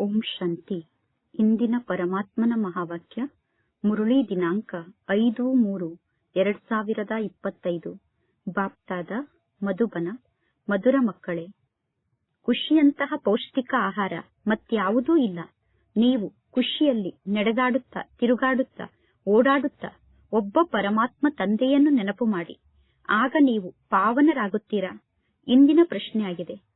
ಓಂ ಶಾಂತಿ. ಇಂದಿನ ಪರಮಾತ್ಮನ ಮಹಾವಾಕ್ಯ, ಮುರುಳಿ ದಿನಾಂಕ ಐದು ಮೂರು ಎರಡ್ ಸಾವಿರದ ಇಪ್ಪತ್ತೈದು. ಬಾಪ್ತಾದ, ಮಧುಬನ, ಮಧುರ ಮಕ್ಕಳೇ, ಖುಷಿಯಂತಹ ಪೌಷ್ಟಿಕ ಆಹಾರ ಮತ್ಯಾವುದೂ ಇಲ್ಲ. ನೀವು ಖುಷಿಯಲ್ಲಿ ನಡೆದಾಡುತ್ತಾ, ತಿರುಗಾಡುತ್ತಾ, ಓಡಾಡುತ್ತಾ ಒಬ್ಬ ಪರಮಾತ್ಮ ತಂದೆಯನ್ನು ನೆನಪು ಮಾಡಿ. ಆಗ ನೀವು ಪಾವನರಾಗುತ್ತೀರಾ? ಇಂದಿನ ಪ್ರಶ್ನೆಯಾಗಿದೆ.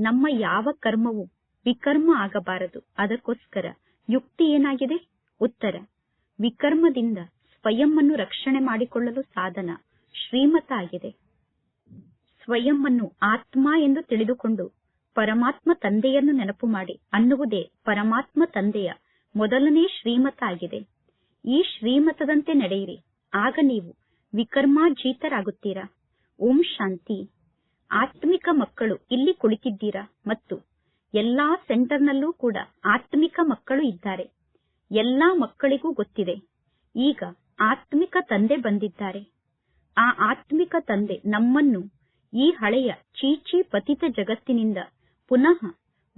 ನಮ್ಮ ಯಾವ ಕರ್ಮವೂ ವಿಕರ್ಮ ಆಗಬಾರದು. ಅದಕ್ಕೋಸ್ಕರ ಯುಕ್ತಿ ಏನಾಗಿದೆ? ಉತ್ತರ. ವಿಕರ್ಮದಿಂದ ಸ್ವಯಂವನ್ನು ರಕ್ಷಣೆ ಮಾಡಿಕೊಳ್ಳಲು ಸಾಧನ ಶ್ರೀಮತ ಆಗಿದೆ ಸ್ವಯಂ ಆತ್ಮ ಎಂದು ತಿಳಿದುಕೊಂಡು ಪರಮಾತ್ಮ ತಂದೆಯನ್ನು ನೆನಪು ಮಾಡಿ ಅನ್ನುವುದೇ ಪರಮಾತ್ಮ ತಂದೆಯ ಮೊದಲನೇ ಶ್ರೀಮತ ಆಗಿದೆ ಈ ಶ್ರೀಮತದಂತೆ ನಡೆಯಿರಿ. ಆಗ ನೀವು ವಿಕರ್ಮಾಜೀತರಾಗುತ್ತೀರಾ ಓಂ ಶಾಂತಿ. ಆತ್ಮಿಕ ಮಕ್ಕಳು ಇಲ್ಲಿ ಕುಳಿತಿದ್ದೀರಾ ಮತ್ತು ಎಲ್ಲಾ ಸೆಂಟರ್ನಲ್ಲೂ ಕೂಡ ಆತ್ಮಿಕ ಮಕ್ಕಳು ಇದ್ದಾರೆ. ಎಲ್ಲಾ ಮಕ್ಕಳಿಗೂ ಗೊತ್ತಿದೆ. ಈಗ ಆತ್ಮಿಕ ತಂದೆ ಬಂದಿದ್ದಾರೆ. ಆ ಆತ್ಮಿಕ ತಂದೆ ನಮ್ಮನ್ನು ಈ ಹಳೆಯ ಚೀಚಿ ಪತಿತ ಜಗತ್ತಿನಿಂದ ಪುನಃ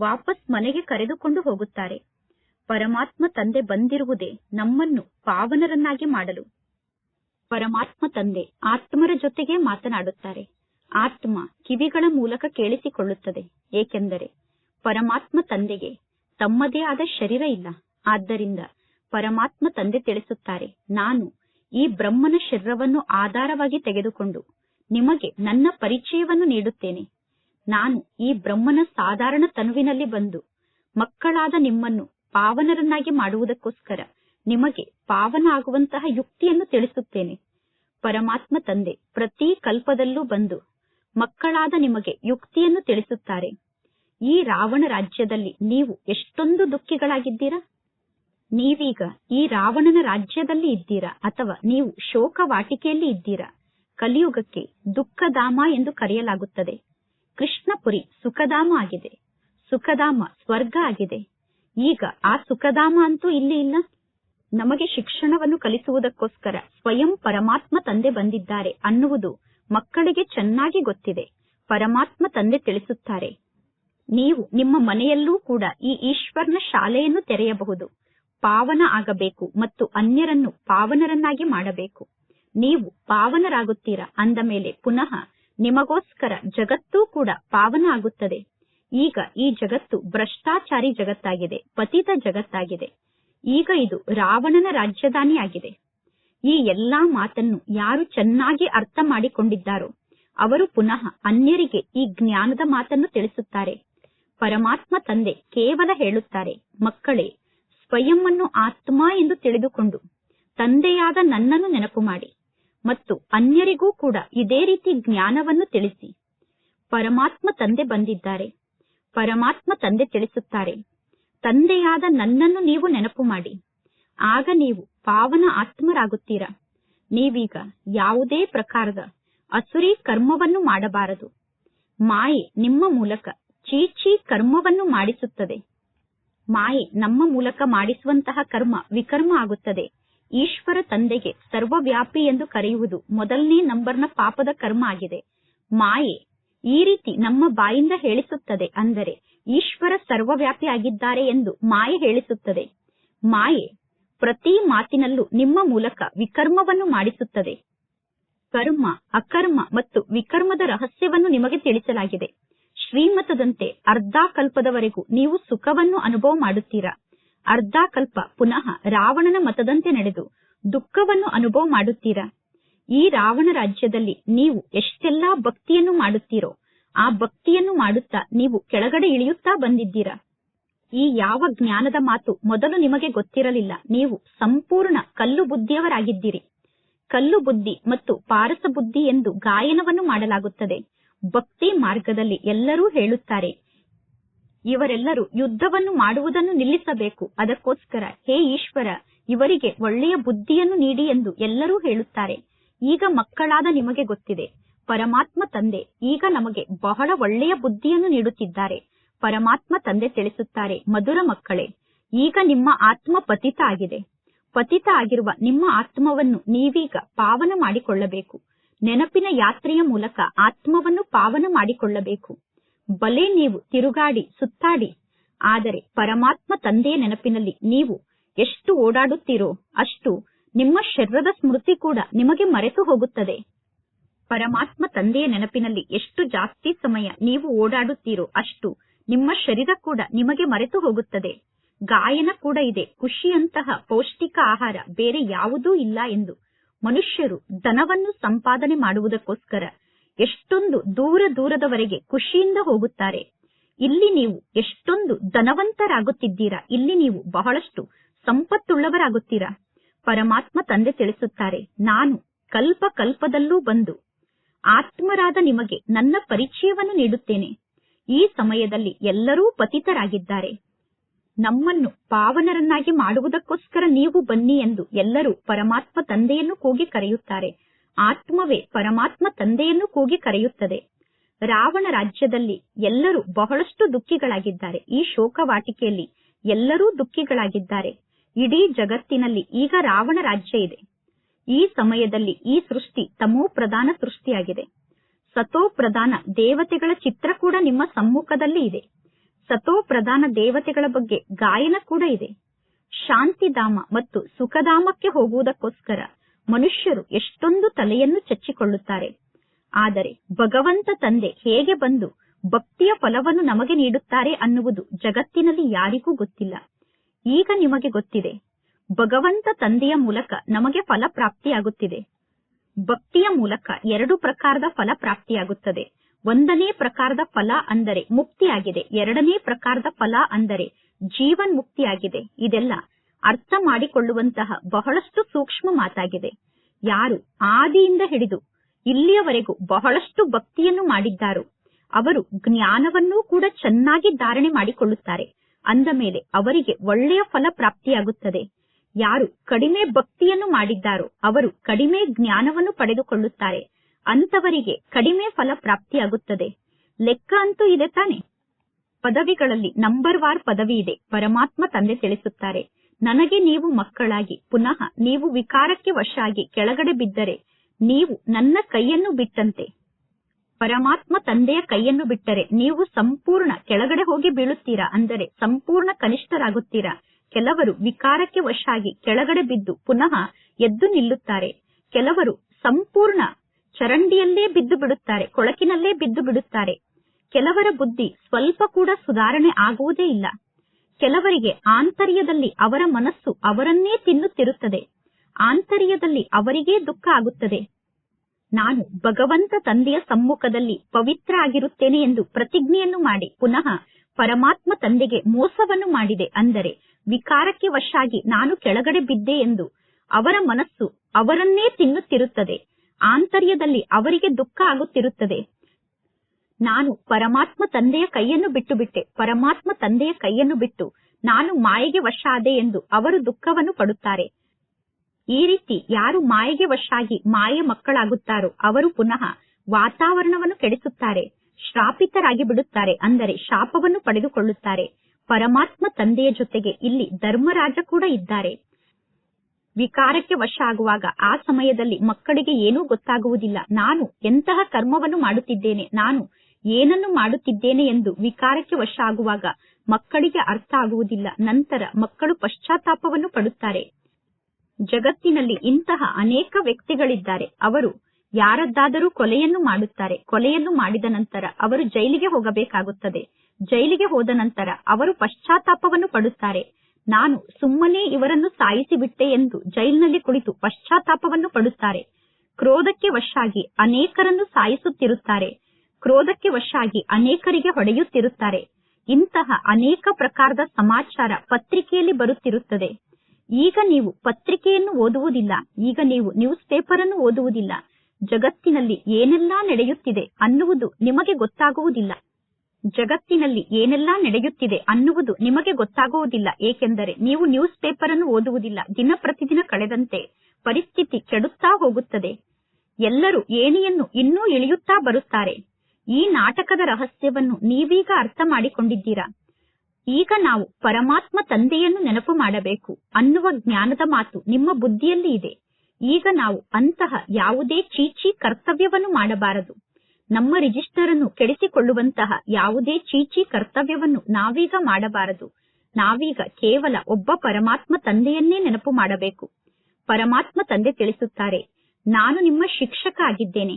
ವಾಪಸ್ ಮನೆಗೆ ಕರೆದುಕೊಂಡು ಹೋಗುತ್ತಾರೆ. ಪರಮಾತ್ಮ ತಂದೆ ಬಂದಿರುವುದೇ ನಮ್ಮನ್ನು ಪಾವನರನ್ನಾಗಿ ಮಾಡಲು. ಪರಮಾತ್ಮ ತಂದೆ ಆತ್ಮರ ಜೊತೆಗೆ ಮಾತನಾಡುತ್ತಾರೆ. ಆತ್ಮ ಕಿವಿಗಳ ಮೂಲಕ ಕೇಳಿಸಿಕೊಳ್ಳುತ್ತದೆ. ಏಕೆಂದರೆ ಪರಮಾತ್ಮ ತಂದೆಗೆ ತಮ್ಮದೇ ಆದ ಶರೀರ ಇಲ್ಲ. ಆದ್ದರಿಂದ ಪರಮಾತ್ಮ ತಂದೆ ತಿಳಿಸುತ್ತಾರೆ, ನಾನು ಈ ಬ್ರಹ್ಮನ ಶರೀರವನ್ನು ಆಧಾರವಾಗಿ ತೆಗೆದುಕೊಂಡು ನಿಮಗೆ ನನ್ನ ಪರಿಚಯವನ್ನು ನೀಡುತ್ತೇನೆ. ನಾನು ಈ ಬ್ರಹ್ಮನ ಸಾಧಾರಣ ತನುವಿನಲ್ಲಿ ಬಂದು ಮಕ್ಕಳಾದ ನಿಮ್ಮನ್ನು ಪಾವನರನ್ನಾಗಿ ಮಾಡುವುದಕ್ಕೋಸ್ಕರ ನಿಮಗೆ ಪಾವನ ಆಗುವಂತಹ ಯುಕ್ತಿಯನ್ನು ತಿಳಿಸುತ್ತೇನೆ. ಪರಮಾತ್ಮ ತಂದೆ ಪ್ರತಿ ಕಲ್ಪದಲ್ಲೂ ಬಂದು ಮಕ್ಕಳಾದ ನಿಮಗೆ ಯುಕ್ತಿಯನ್ನು ತಿಳಿಸುತ್ತಾರೆ. ಈ ರಾವಣ ರಾಜ್ಯದಲ್ಲಿ ನೀವು ಎಷ್ಟೊಂದು ದುಃಖಿಗಳಾಗಿದ್ದೀರಾ? ನೀವೀಗ ಈ ರಾವಣನ ರಾಜ್ಯದಲ್ಲಿ ಇದ್ದೀರಾ ಅಥವಾ ನೀವು ಶೋಕ ವಾಟಿಕೆಯಲ್ಲಿ ಇದ್ದೀರಾ? ಕಲಿಯುಗಕ್ಕೆ ದುಃಖಧಾಮ ಎಂದು ಕರೆಯಲಾಗುತ್ತದೆ. ಕೃಷ್ಣಪುರಿ ಸುಖಧಾಮ ಆಗಿದೆ. ಸುಖಧಾಮ ಸ್ವರ್ಗ ಆಗಿದೆ. ಈಗ ಆ ಸುಖಧಾಮ ಅಂತೂ ಇಲ್ಲಿ ಇಲ್ಲ. ನಮಗೆ ಶಿಕ್ಷಣವನ್ನು ಕಲಿಸುವುದಕ್ಕೋಸ್ಕರ ಸ್ವಯಂ ಪರಮಾತ್ಮ ತಂದೆ ಬಂದಿದ್ದಾರೆ ಅನ್ನುವುದು ಮಕ್ಕಳಿಗೆ ಚೆನ್ನಾಗಿ ಗೊತ್ತಿದೆ. ಪರಮಾತ್ಮ ತಂದೆ ತಿಳಿಸುತ್ತಾರೆ. ನೀವು ನಿಮ್ಮ ಮನೆಯಲ್ಲೂ ಕೂಡ ಈ ಈಶ್ವರನ ಶಾಲೆಯನ್ನು ತೆರೆಯಬಹುದು. ಪಾವನ ಆಗಬೇಕು ಮತ್ತು ಅನ್ಯರನ್ನು ಪಾವನರನ್ನಾಗಿ ಮಾಡಬೇಕು. ನೀವು ಪಾವನರಾಗುತ್ತೀರಾ ಅಂದ ಮೇಲೆ ಪುನಃ ನಿಮಗೋಸ್ಕರ ಜಗತ್ತೂ ಕೂಡ ಪಾವನ ಆಗುತ್ತದೆ. ಈಗ ಈ ಜಗತ್ತು ಭ್ರಷ್ಟಾಚಾರಿ ಜಗತ್ತಾಗಿದೆ, ಪತಿತ ಜಗತ್ತಾಗಿದೆ. ಈಗ ಇದು ರಾವಣನ ರಾಜಧಾನಿಯಾಗಿದೆ. ಈ ಎಲ್ಲಾ ಮಾತನ್ನು ಯಾರು ಚೆನ್ನಾಗಿ ಅರ್ಥ ಮಾಡಿಕೊಂಡಿದ್ದಾರೋ, ಅವರು ಪುನಃ ಅನ್ಯರಿಗೆ ಈ ಜ್ಞಾನದ ಮಾತನ್ನು ತಿಳಿಸುತ್ತಾರೆ. ಪರಮಾತ್ಮ ತಂದೆ ಕೇವಲ ಹೇಳುತ್ತಾರೆ, ಮಕ್ಕಳೇ, ಸ್ವಯಂವನ್ನು ಆತ್ಮ ಎಂದು ತಿಳಿದುಕೊಂಡು ತಂದೆಯಾದ ನನ್ನನ್ನು ನೆನಪು ಮಾಡಿ ಮತ್ತು ಅನ್ಯರಿಗೂ ಕೂಡ ಇದೇ ರೀತಿ ಜ್ಞಾನವನ್ನು ತಿಳಿಸಿ. ಪರಮಾತ್ಮ ತಂದೆ ಬಂದಿದ್ದಾರೆ, ಪರಮಾತ್ಮ ತಂದೆ ತಿಳಿಸುತ್ತಾರೆ, ತಂದೆಯಾದ ನನ್ನನ್ನು ನೀವು ನೆನಪು ಮಾಡಿ, ಆಗ ನೀವು ಪಾವನ ಆತ್ಮರಾಗುತ್ತೀರಾ? ನೀವೀಗ ಯಾವುದೇ ಪ್ರಕಾರದ ಅಸುರಿ ಕರ್ಮವನ್ನು ಮಾಡಬಾರದು, ಮಾಯೆ ನಿಮ್ಮ ಮೂಲಕ ಚೀಚಿ ಕರ್ಮವನ್ನು ಮಾಡಿಸುತ್ತದೆ. ಮಾಯೆ ನಮ್ಮ ಮೂಲಕ ಮಾಡಿಸುವಂತಹ ಕರ್ಮ ವಿಕರ್ಮ ಆಗುತ್ತದೆ. ಈಶ್ವರ ತಂದೆಗೆ ಸರ್ವವ್ಯಾಪಿ ಎಂದು ಕರೆಯುವುದು ಮೊದಲನೇ ನಂಬರ್ನ ಪಾಪದ ಕರ್ಮ ಆಗಿದೆ. ಮಾಯೆ ಈ ರೀತಿ ನಮ್ಮ ಬಾಯಿಂದ ಹೇಳಿಸುತ್ತದೆ ಅಂದರೆ ಈಶ್ವರ ಸರ್ವವ್ಯಾಪಿ ಆಗಿದ್ದಾರೆ ಎಂದು ಮಾಯೆ ಹೇಳಿಸುತ್ತದೆ. ಮಾಯೆ ಪ್ರತಿ ಮಾತಿನಲ್ಲೂ ನಿಮ್ಮ ಮೂಲಕ ವಿಕರ್ಮವನ್ನು ಮಾಡಿಸುತ್ತದೆ. ಕರ್ಮ, ಅಕರ್ಮ ಮತ್ತು ವಿಕರ್ಮದ ರಹಸ್ಯವನ್ನು ನಿಮಗೆ ತಿಳಿಸಲಾಗಿದೆ. ಶ್ರೀಮತದಂತೆ ಅರ್ಧ ಕಲ್ಪದವರೆಗೂ ನೀವು ಸುಖವನ್ನು ಅನುಭವ ಮಾಡುತ್ತೀರಾ? ಅರ್ಧ ಕಲ್ಪ ಪುನಃ ರಾವಣನ ಮತದಂತೆ ನಡೆದು ದುಃಖವನ್ನು ಅನುಭವ ಮಾಡುತ್ತೀರಾ? ಈ ರಾವಣ ರಾಜ್ಯದಲ್ಲಿ ನೀವು ಎಷ್ಟೆಲ್ಲಾ ಭಕ್ತಿಯನ್ನು ಮಾಡುತ್ತೀರೋ, ಆ ಭಕ್ತಿಯನ್ನು ಮಾಡುತ್ತಾ ನೀವು ಕೆಳಗಡೆ ಇಳಿಯುತ್ತಾ ಬಂದಿದ್ದೀರಾ? ಈ ಯಾವ ಜ್ಞಾನದ ಮಾತು ಮೊದಲು ನಿಮಗೆ ಗೊತ್ತಿರಲಿಲ್ಲ. ನೀವು ಸಂಪೂರ್ಣ ಕಲ್ಲು ಬುದ್ಧಿಯವರಾಗಿದ್ದೀರಿ. ಕಲ್ಲು ಬುದ್ಧಿ ಮತ್ತು ಪಾರಸ ಬುದ್ಧಿ ಎಂದು ಗಾಯನವನ್ನು ಮಾಡಲಾಗುತ್ತದೆ. ಭಕ್ತಿ ಮಾರ್ಗದಲ್ಲಿ ಎಲ್ಲರೂ ಹೇಳುತ್ತಾರೆ. ಇವರೆಲ್ಲರೂ ಯುದ್ಧವನ್ನು ಮಾಡುವುದನ್ನು ನಿಲ್ಲಿಸಬೇಕು. ಅದಕ್ಕೋಸ್ಕರ, ಹೇ ಈಶ್ವರ, ಇವರಿಗೆ ಒಳ್ಳೆಯ ಬುದ್ಧಿಯನ್ನು ನೀಡಿ ಎಂದು ಎಲ್ಲರೂ ಹೇಳುತ್ತಾರೆ. ಈಗ ಮಕ್ಕಳಾದ ನಿಮಗೆ ಗೊತ್ತಿದೆ. ಪರಮಾತ್ಮ ತಂದೆ, ಈಗ ನಮಗೆ ಬಹಳ ಒಳ್ಳೆಯ ಬುದ್ಧಿಯನ್ನು ನೀಡುತ್ತಿದ್ದಾರೆ. ಪರಮಾತ್ಮ ತಂದೆ ತಿಳಿಸುತ್ತಾರೆ, ಮಧುರ ಮಕ್ಕಳೇ, ಈಗ ನಿಮ್ಮ ಆತ್ಮ ಪತಿತ ಆಗಿದೆ. ಪತಿತ ಆಗಿರುವ ನಿಮ್ಮ ಆತ್ಮವನ್ನು ನೀವೀಗ ಪಾವನ ಮಾಡಿಕೊಳ್ಳಬೇಕು. ನೆನಪಿನ ಯಾತ್ರೆಯ ಮೂಲಕ ಆತ್ಮವನ್ನು ಪಾವನ ಮಾಡಿಕೊಳ್ಳಬೇಕು. ಬಲೆ ನೀವು ತಿರುಗಾಡಿ ಸುತ್ತಾಡಿ. ಆದರೆ ಪರಮಾತ್ಮ ತಂದೆಯ ನೆನಪಿನಲ್ಲಿ ನೀವು ಎಷ್ಟು ಓಡಾಡುತ್ತೀರೋ ಅಷ್ಟು ನಿಮ್ಮ ಶರೀರದ ಸ್ಮೃತಿ ಕೂಡ ನಿಮಗೆ ಮರೆತು ಹೋಗುತ್ತದೆ. ಪರಮಾತ್ಮ ತಂದೆಯ ನೆನಪಿನಲ್ಲಿ ಎಷ್ಟು ಜಾಸ್ತಿ ಸಮಯ ನೀವು ಓಡಾಡುತ್ತೀರೋ ಅಷ್ಟು ನಿಮ್ಮ ಶರೀರ ಕೂಡ ನಿಮಗೆ ಮರೆತು ಹೋಗುತ್ತದೆ. ಗಾಯನ ಕೂಡ ಇದೆ. ಖುಷಿಯಂತಹ ಪೌಷ್ಟಿಕ ಆಹಾರ ಬೇರೆ ಯಾವುದೂ ಇಲ್ಲ ಎಂದು ಮನುಷ್ಯರು ಧನವನ್ನು ಸಂಪಾದನೆ ಮಾಡುವುದಕ್ಕೋಸ್ಕರ ಎಷ್ಟೊಂದು ದೂರ ದೂರದವರೆಗೆ ಖುಷಿಯಿಂದ ಹೋಗುತ್ತಾರೆ. ಇಲ್ಲಿ ನೀವು ಎಷ್ಟೊಂದು ಧನವಂತರಾಗುತ್ತಿದ್ದೀರಾ. ಇಲ್ಲಿ ನೀವು ಬಹಳಷ್ಟು ಸಂಪತ್ತುಳ್ಳವರಾಗುತ್ತೀರಾ. ಪರಮಾತ್ಮ ತಂದೆ ತಿಳಿಸುತ್ತಾರೆ, ನಾನು ಕಲ್ಪ ಕಲ್ಪದಲ್ಲೂ ಬಂದು ಆತ್ಮರಾದ ನಿಮಗೆ ನನ್ನ ಪರಿಚಯವನ್ನು ನೀಡುತ್ತೇನೆ. ಈ ಸಮಯದಲ್ಲಿ ಎಲ್ಲರೂ ಪತಿತರಾಗಿದ್ದಾರೆ. ನಮ್ಮನ್ನು ಪಾವನರನ್ನಾಗಿ ಮಾಡುವುದಕ್ಕೋಸ್ಕರ ನೀವು ಬನ್ನಿ ಎಂದು ಎಲ್ಲರೂ ಪರಮಾತ್ಮ ತಂದೆಯನ್ನು ಕೂಗಿ ಕರೆಯುತ್ತಾರೆ. ಆತ್ಮವೇ ಪರಮಾತ್ಮ ತಂದೆಯನ್ನು ಕೂಗಿ ಕರೆಯುತ್ತದೆ. ರಾವಣ ರಾಜ್ಯದಲ್ಲಿ ಎಲ್ಲರೂ ಬಹಳಷ್ಟು ದುಃಖಿಗಳಾಗಿದ್ದಾರೆ. ಈ ಶೋಕವಾಟಿಕೆಯಲ್ಲಿ ಎಲ್ಲರೂ ದುಃಖಿಗಳಾಗಿದ್ದಾರೆ. ಇಡೀ ಜಗತ್ತಿನಲ್ಲಿ ಈಗ ರಾವಣ ರಾಜ್ಯ ಇದೆ. ಈ ಸಮಯದಲ್ಲಿ ಈ ಸೃಷ್ಟಿ ತಮೋ ಪ್ರಧಾನ ಸೃಷ್ಟಿಯಾಗಿದೆ. ಸತೋ ಪ್ರಧಾನ ದೇವತೆಗಳ ಚಿತ್ರ ಕೂಡ ನಿಮ್ಮ ಸಮ್ಮುಖದಲ್ಲಿ ಇದೆ. ಸತೋ ಪ್ರಧಾನ ದೇವತೆಗಳ ಬಗ್ಗೆ ಗಾಯನ ಕೂಡ ಇದೆ. ಶಾಂತಿಧಾಮ ಮತ್ತು ಸುಖಧಾಮಕ್ಕೆ ಹೋಗುವುದಕ್ಕೋಸ್ಕರ ಮನುಷ್ಯರು ಎಷ್ಟೊಂದು ತಲೆಯನ್ನು ಚಚ್ಚಿಕೊಳ್ಳುತ್ತಾರೆ. ಆದರೆ ಭಗವಂತ ತಂದೆ ಹೇಗೆ ಬಂದು ಭಕ್ತಿಯ ಫಲವನ್ನು ನಮಗೆ ನೀಡುತ್ತಾರೆ ಅನ್ನುವುದು ಜಗತ್ತಿನಲ್ಲಿ ಯಾರಿಗೂ ಗೊತ್ತಿಲ್ಲ. ಈಗ ನಿಮಗೆ ಗೊತ್ತಿದೆ, ಭಗವಂತ ತಂದೆಯ ಮೂಲಕ ನಮಗೆ ಫಲ ಪ್ರಾಪ್ತಿಯಾಗುತ್ತಿದೆ. ಭಕ್ತಿಯ ಮೂಲಕ ಎರಡು ಪ್ರಕಾರದ ಫಲ ಪ್ರಾಪ್ತಿಯಾಗುತ್ತದೆ. ಒಂದನೇ ಪ್ರಕಾರದ ಫಲ ಅಂದರೆ ಮುಕ್ತಿಯಾಗಿದೆ. ಎರಡನೇ ಪ್ರಕಾರದ ಫಲ ಅಂದರೆ ಜೀವನ್ ಮುಕ್ತಿಯಾಗಿದೆ. ಇದೆಲ್ಲ ಅರ್ಥ ಮಾಡಿಕೊಳ್ಳುವಂತಹ ಬಹಳಷ್ಟು ಸೂಕ್ಷ್ಮ ಮಾತಾಗಿದೆ. ಯಾರು ಆದಿಯಿಂದ ಹಿಡಿದು ಇಲ್ಲಿಯವರೆಗೂ ಬಹಳಷ್ಟು ಭಕ್ತಿಯನ್ನು ಮಾಡಿದ್ದಾರೋ ಅವರು ಜ್ಞಾನವನ್ನೂ ಕೂಡ ಚೆನ್ನಾಗಿ ಧಾರಣೆ ಮಾಡಿಕೊಳ್ಳುತ್ತಾರೆ. ಅಂದ ಮೇಲೆ ಅವರಿಗೆ ಒಳ್ಳೆಯ ಫಲ ಪ್ರಾಪ್ತಿಯಾಗುತ್ತದೆ. ಯಾರು ಕಡಿಮೆ ಭಕ್ತಿಯನ್ನು ಮಾಡಿದ್ದಾರೋ ಅವರು ಕಡಿಮೆ ಜ್ಞಾನವನ್ನು ಪಡೆದುಕೊಳ್ಳುತ್ತಾರೆ. ಅಂತವರಿಗೆ ಕಡಿಮೆ ಫಲ ಪ್ರಾಪ್ತಿಯಾಗುತ್ತದೆ. ಲೆಕ್ಕ ಅಂತೂ ಇದೆ ತಾನೆ. ಪದವಿಗಳಲ್ಲಿ ನಂಬರ್ ವಾರ್ ಪದವಿ ಇದೆ. ಪರಮಾತ್ಮ ತಂದೆ ತಿಳಿಸುತ್ತಾರೆ ನನಗೆ ನೀವು ಮಕ್ಕಳಾಗಿ, ಪುನಃ ನೀವು ವಿಕಾರಕ್ಕೆ ವಶ ಆಗಿ ಕೆಳಗಡೆ ಬಿದ್ದರೆ ನೀವು ನನ್ನ ಕೈಯನ್ನು ಬಿಟ್ಟಂತೆ. ಪರಮಾತ್ಮ ತಂದೆಯ ಕೈಯನ್ನು ಬಿಟ್ಟರೆ ನೀವು ಸಂಪೂರ್ಣ ಕೆಳಗಡೆ ಹೋಗಿ ಬೀಳುತ್ತೀರಾ? ಅಂದರೆ ಸಂಪೂರ್ಣ ಕನಿಷ್ಠರಾಗುತ್ತೀರಾ? ಕೆಲವರು ವಿಕಾರಕ್ಕೆ ವಶಾಗಿ, ಕೆಳಗಡೆ ಬಿದ್ದು ಪುನಃ ಎದ್ದು ನಿಲ್ಲುತ್ತಾರೆ. ಕೆಲವರು ಸಂಪೂರ್ಣ ಚರಂಡಿಯಲ್ಲೇ ಬಿದ್ದು ಬಿಡುತ್ತಾರೆ, ಕೊಳಕಿನಲ್ಲೇ ಬಿದ್ದು ಬಿಡುತ್ತಾರೆ. ಕೆಲವರ ಬುದ್ಧಿ ಸ್ವಲ್ಪ ಕೂಡ ಸುಧಾರಣೆ ಆಗುವುದೇ ಇಲ್ಲ. ಕೆಲವರಿಗೆ ಆಂತರ್ಯದಲ್ಲಿ ಅವರ ಮನಸ್ಸು ಅವರನ್ನೇ ತಿನ್ನುತ್ತಿರುತ್ತದೆ. ಆಂತರ್ಯದಲ್ಲಿ ಅವರಿಗೇ ದುಃಖ ಆಗುತ್ತದೆ. ನಾನು ಭಗವಂತ ತಂದೆಯ ಸಮ್ಮುಖದಲ್ಲಿ ಪವಿತ್ರ ಆಗಿರುತ್ತೇನೆ ಎಂದು ಪ್ರತಿಜ್ಞೆಯನ್ನು ಮಾಡಿ, ಪುನಃ ಪರಮಾತ್ಮ ತಂದೆಗೆ ಮೋಸವನ್ನು ಮಾಡಿದೆ ಅಂದರೆ ವಿಕಾರಕ್ಕೆ ವಶಾಗಿ ನಾನು ಕೆಳಗಡೆ ಬಿದ್ದೆ ಎಂದು ಅವರ ಮನಸ್ಸು ಅವರನ್ನೇ ತಿನ್ನುತ್ತಿರುತ್ತದೆ. ಆಂತರ್ಯದಲ್ಲಿ ಅವರಿಗೆ ದುಃಖ ಆಗುತ್ತಿರುತ್ತದೆ. ನಾನು ಪರಮಾತ್ಮ ತಂದೆಯ ಕೈಯನ್ನು ಬಿಟ್ಟು ಬಿಟ್ಟೆ. ಪರಮಾತ್ಮ ತಂದೆಯ ಕೈಯನ್ನು ಬಿಟ್ಟು ನಾನು ಮಾಯೆಗೆ ವಶ ಆದೆ ಎಂದು ಅವರು ದುಃಖವನ್ನು ಪಡುತ್ತಾರೆ. ಈ ರೀತಿ ಯಾರು ಮಾಯೆಗೆ ವಶಾಗಿ ಮಾಯೆ ಮಕ್ಕಳಾಗುತ್ತಾರೋ ಅವರು ಪುನಃ ವಾತಾವರಣವನ್ನು ಕೆಡಿಸುತ್ತಾರೆ, ಶ್ರಾಪಿತರಾಗಿ ಬಿಡುತ್ತಾರೆ, ಅಂದರೆ ಶಾಪವನ್ನು ಪಡೆದುಕೊಳ್ಳುತ್ತಾರೆ. ಪರಮಾತ್ಮ ತಂದೆಯ ಜೊತೆಗೆ ಇಲ್ಲಿ ಧರ್ಮರಾಜ ಕೂಡ ಇದ್ದಾರೆ. ವಿಕಾರಕ್ಕೆ ವಶ ಆಗುವಾಗ ಆ ಸಮಯದಲ್ಲಿ ಮಕ್ಕಳಿಗೆ ಏನೂ ಗೊತ್ತಾಗುವುದಿಲ್ಲ. ನಾನು ಎಂತಹ ಕರ್ಮವನ್ನು ಮಾಡುತ್ತಿದ್ದೇನೆ, ನಾನು ಏನನ್ನು ಮಾಡುತ್ತಿದ್ದೇನೆ ಎಂದು ವಿಕಾರಕ್ಕೆ ವಶ ಆಗುವಾಗ ಮಕ್ಕಳಿಗೆ ಅರ್ಥ ಆಗುವುದಿಲ್ಲ. ನಂತರ ಮಕ್ಕಳು ಪಶ್ಚಾತ್ತಾಪವನ್ನು ಪಡುತ್ತಾರೆ. ಜಗತ್ತಿನಲ್ಲಿ ಇಂತಹ ಅನೇಕ ವ್ಯಕ್ತಿಗಳಿದ್ದಾರೆ. ಅವರು ಯಾರದ್ದಾದರೂ ಕೊಲೆಯನ್ನು ಮಾಡುತ್ತಾರೆ. ಕೊಲೆಯನ್ನು ಮಾಡಿದ ನಂತರ ಅವರು ಜೈಲಿಗೆ ಹೋಗಬೇಕಾಗುತ್ತದೆ. ಜೈಲಿಗೆ ಹೋದ ನಂತರ ಅವರು ಪಶ್ಚಾತ್ತಾಪವನ್ನು ಪಡುತ್ತಾರೆ. ನಾನು ಸುಮ್ಮನೆ ಇವರನ್ನು ಸಾಯಿಸಿಬಿಟ್ಟೆ ಎಂದು ಜೈಲಿನಲ್ಲಿ ಕುಳಿತು ಪಶ್ಚಾತ್ತಾಪವನ್ನು ಪಡುತ್ತಾರೆ. ಕ್ರೋಧಕ್ಕೆ ವಶಾಗಿ ಅನೇಕರನ್ನು ಸಾಯಿಸುತ್ತಿರುತ್ತಾರೆ. ಕ್ರೋಧಕ್ಕೆ ವಶಾಗಿ ಅನೇಕರಿಗೆ ಹೊಡೆಯುತ್ತಿರುತ್ತಾರೆ. ಇಂತಹ ಅನೇಕ ಪ್ರಕಾರದ ಸಮಾಚಾರ ಪತ್ರಿಕೆಯಲ್ಲಿ ಬರುತ್ತಿರುತ್ತದೆ. ಈಗ ನೀವು ಪತ್ರಿಕೆಯನ್ನು ಓದುವುದಿಲ್ಲ. ಈಗ ನೀವು ನ್ಯೂಸ್ ಪೇಪರ್ ಅನ್ನು ಓದುವುದಿಲ್ಲ. ಜಗತ್ತಿನಲ್ಲಿ ಏನೆಲ್ಲಾ ನಡೆಯುತ್ತಿದೆ ಅನ್ನುವುದು ನಿಮಗೆ ಗೊತ್ತಾಗುವುದಿಲ್ಲ. ಜಗತ್ತಿನಲ್ಲಿ ಏನೆಲ್ಲಾ ನಡೆಯುತ್ತಿದೆ ಅನ್ನುವುದು ನಿಮಗೆ ಗೊತ್ತಾಗುವುದಿಲ್ಲ, ಏಕೆಂದರೆ ನೀವು ನ್ಯೂಸ್ ಪೇಪರ್ ಅನ್ನು ಓದುವುದಿಲ್ಲ. ದಿನ ಪ್ರತಿದಿನ ಕಳೆದಂತೆ ಪರಿಸ್ಥಿತಿ ಕೆಡುತ್ತಾ ಹೋಗುತ್ತದೆ. ಎಲ್ಲರೂ ಏಣಿಯನ್ನು ಇನ್ನೂ ಇಳಿಯುತ್ತಾ ಬರುತ್ತಾರೆ. ಈ ನಾಟಕದ ರಹಸ್ಯವನ್ನು ನೀವೀಗ ಅರ್ಥ ಮಾಡಿಕೊಂಡಿದ್ದೀರಾ? ಈಗ ನಾವು ಪರಮಾತ್ಮ ತಂದೆಯನ್ನು ನೆನಪು ಮಾಡಬೇಕು ಅನ್ನುವ ಜ್ಞಾನದ ಮಾತು ನಿಮ್ಮ ಬುದ್ಧಿಯಲ್ಲಿ ಇದೆ. ಈಗ ನಾವು ಅಂತಹ ಯಾವುದೇ ಚೀಚಿ ಕರ್ತವ್ಯವನ್ನು ಮಾಡಬಾರದು. ನಮ್ಮ ರಿಜಿಸ್ಟರ್ ಅನ್ನು ಕೆಡಿಸಿಕೊಳ್ಳುವಂತಹ ಯಾವುದೇ ಚೀಚಿ ಕರ್ತವ್ಯವನ್ನು ನಾವೀಗ ಮಾಡಬಾರದು. ನಾವೀಗ ಕೇವಲ ಒಬ್ಬ ಪರಮಾತ್ಮ ತಂದೆಯನ್ನೇ ನೆನಪು ಮಾಡಬೇಕು. ಪರಮಾತ್ಮ ತಂದೆ ತಿಳಿಸುತ್ತಾರೆ, ನಾನು ನಿಮ್ಮ ಶಿಕ್ಷಕ ಆಗಿದ್ದೇನೆ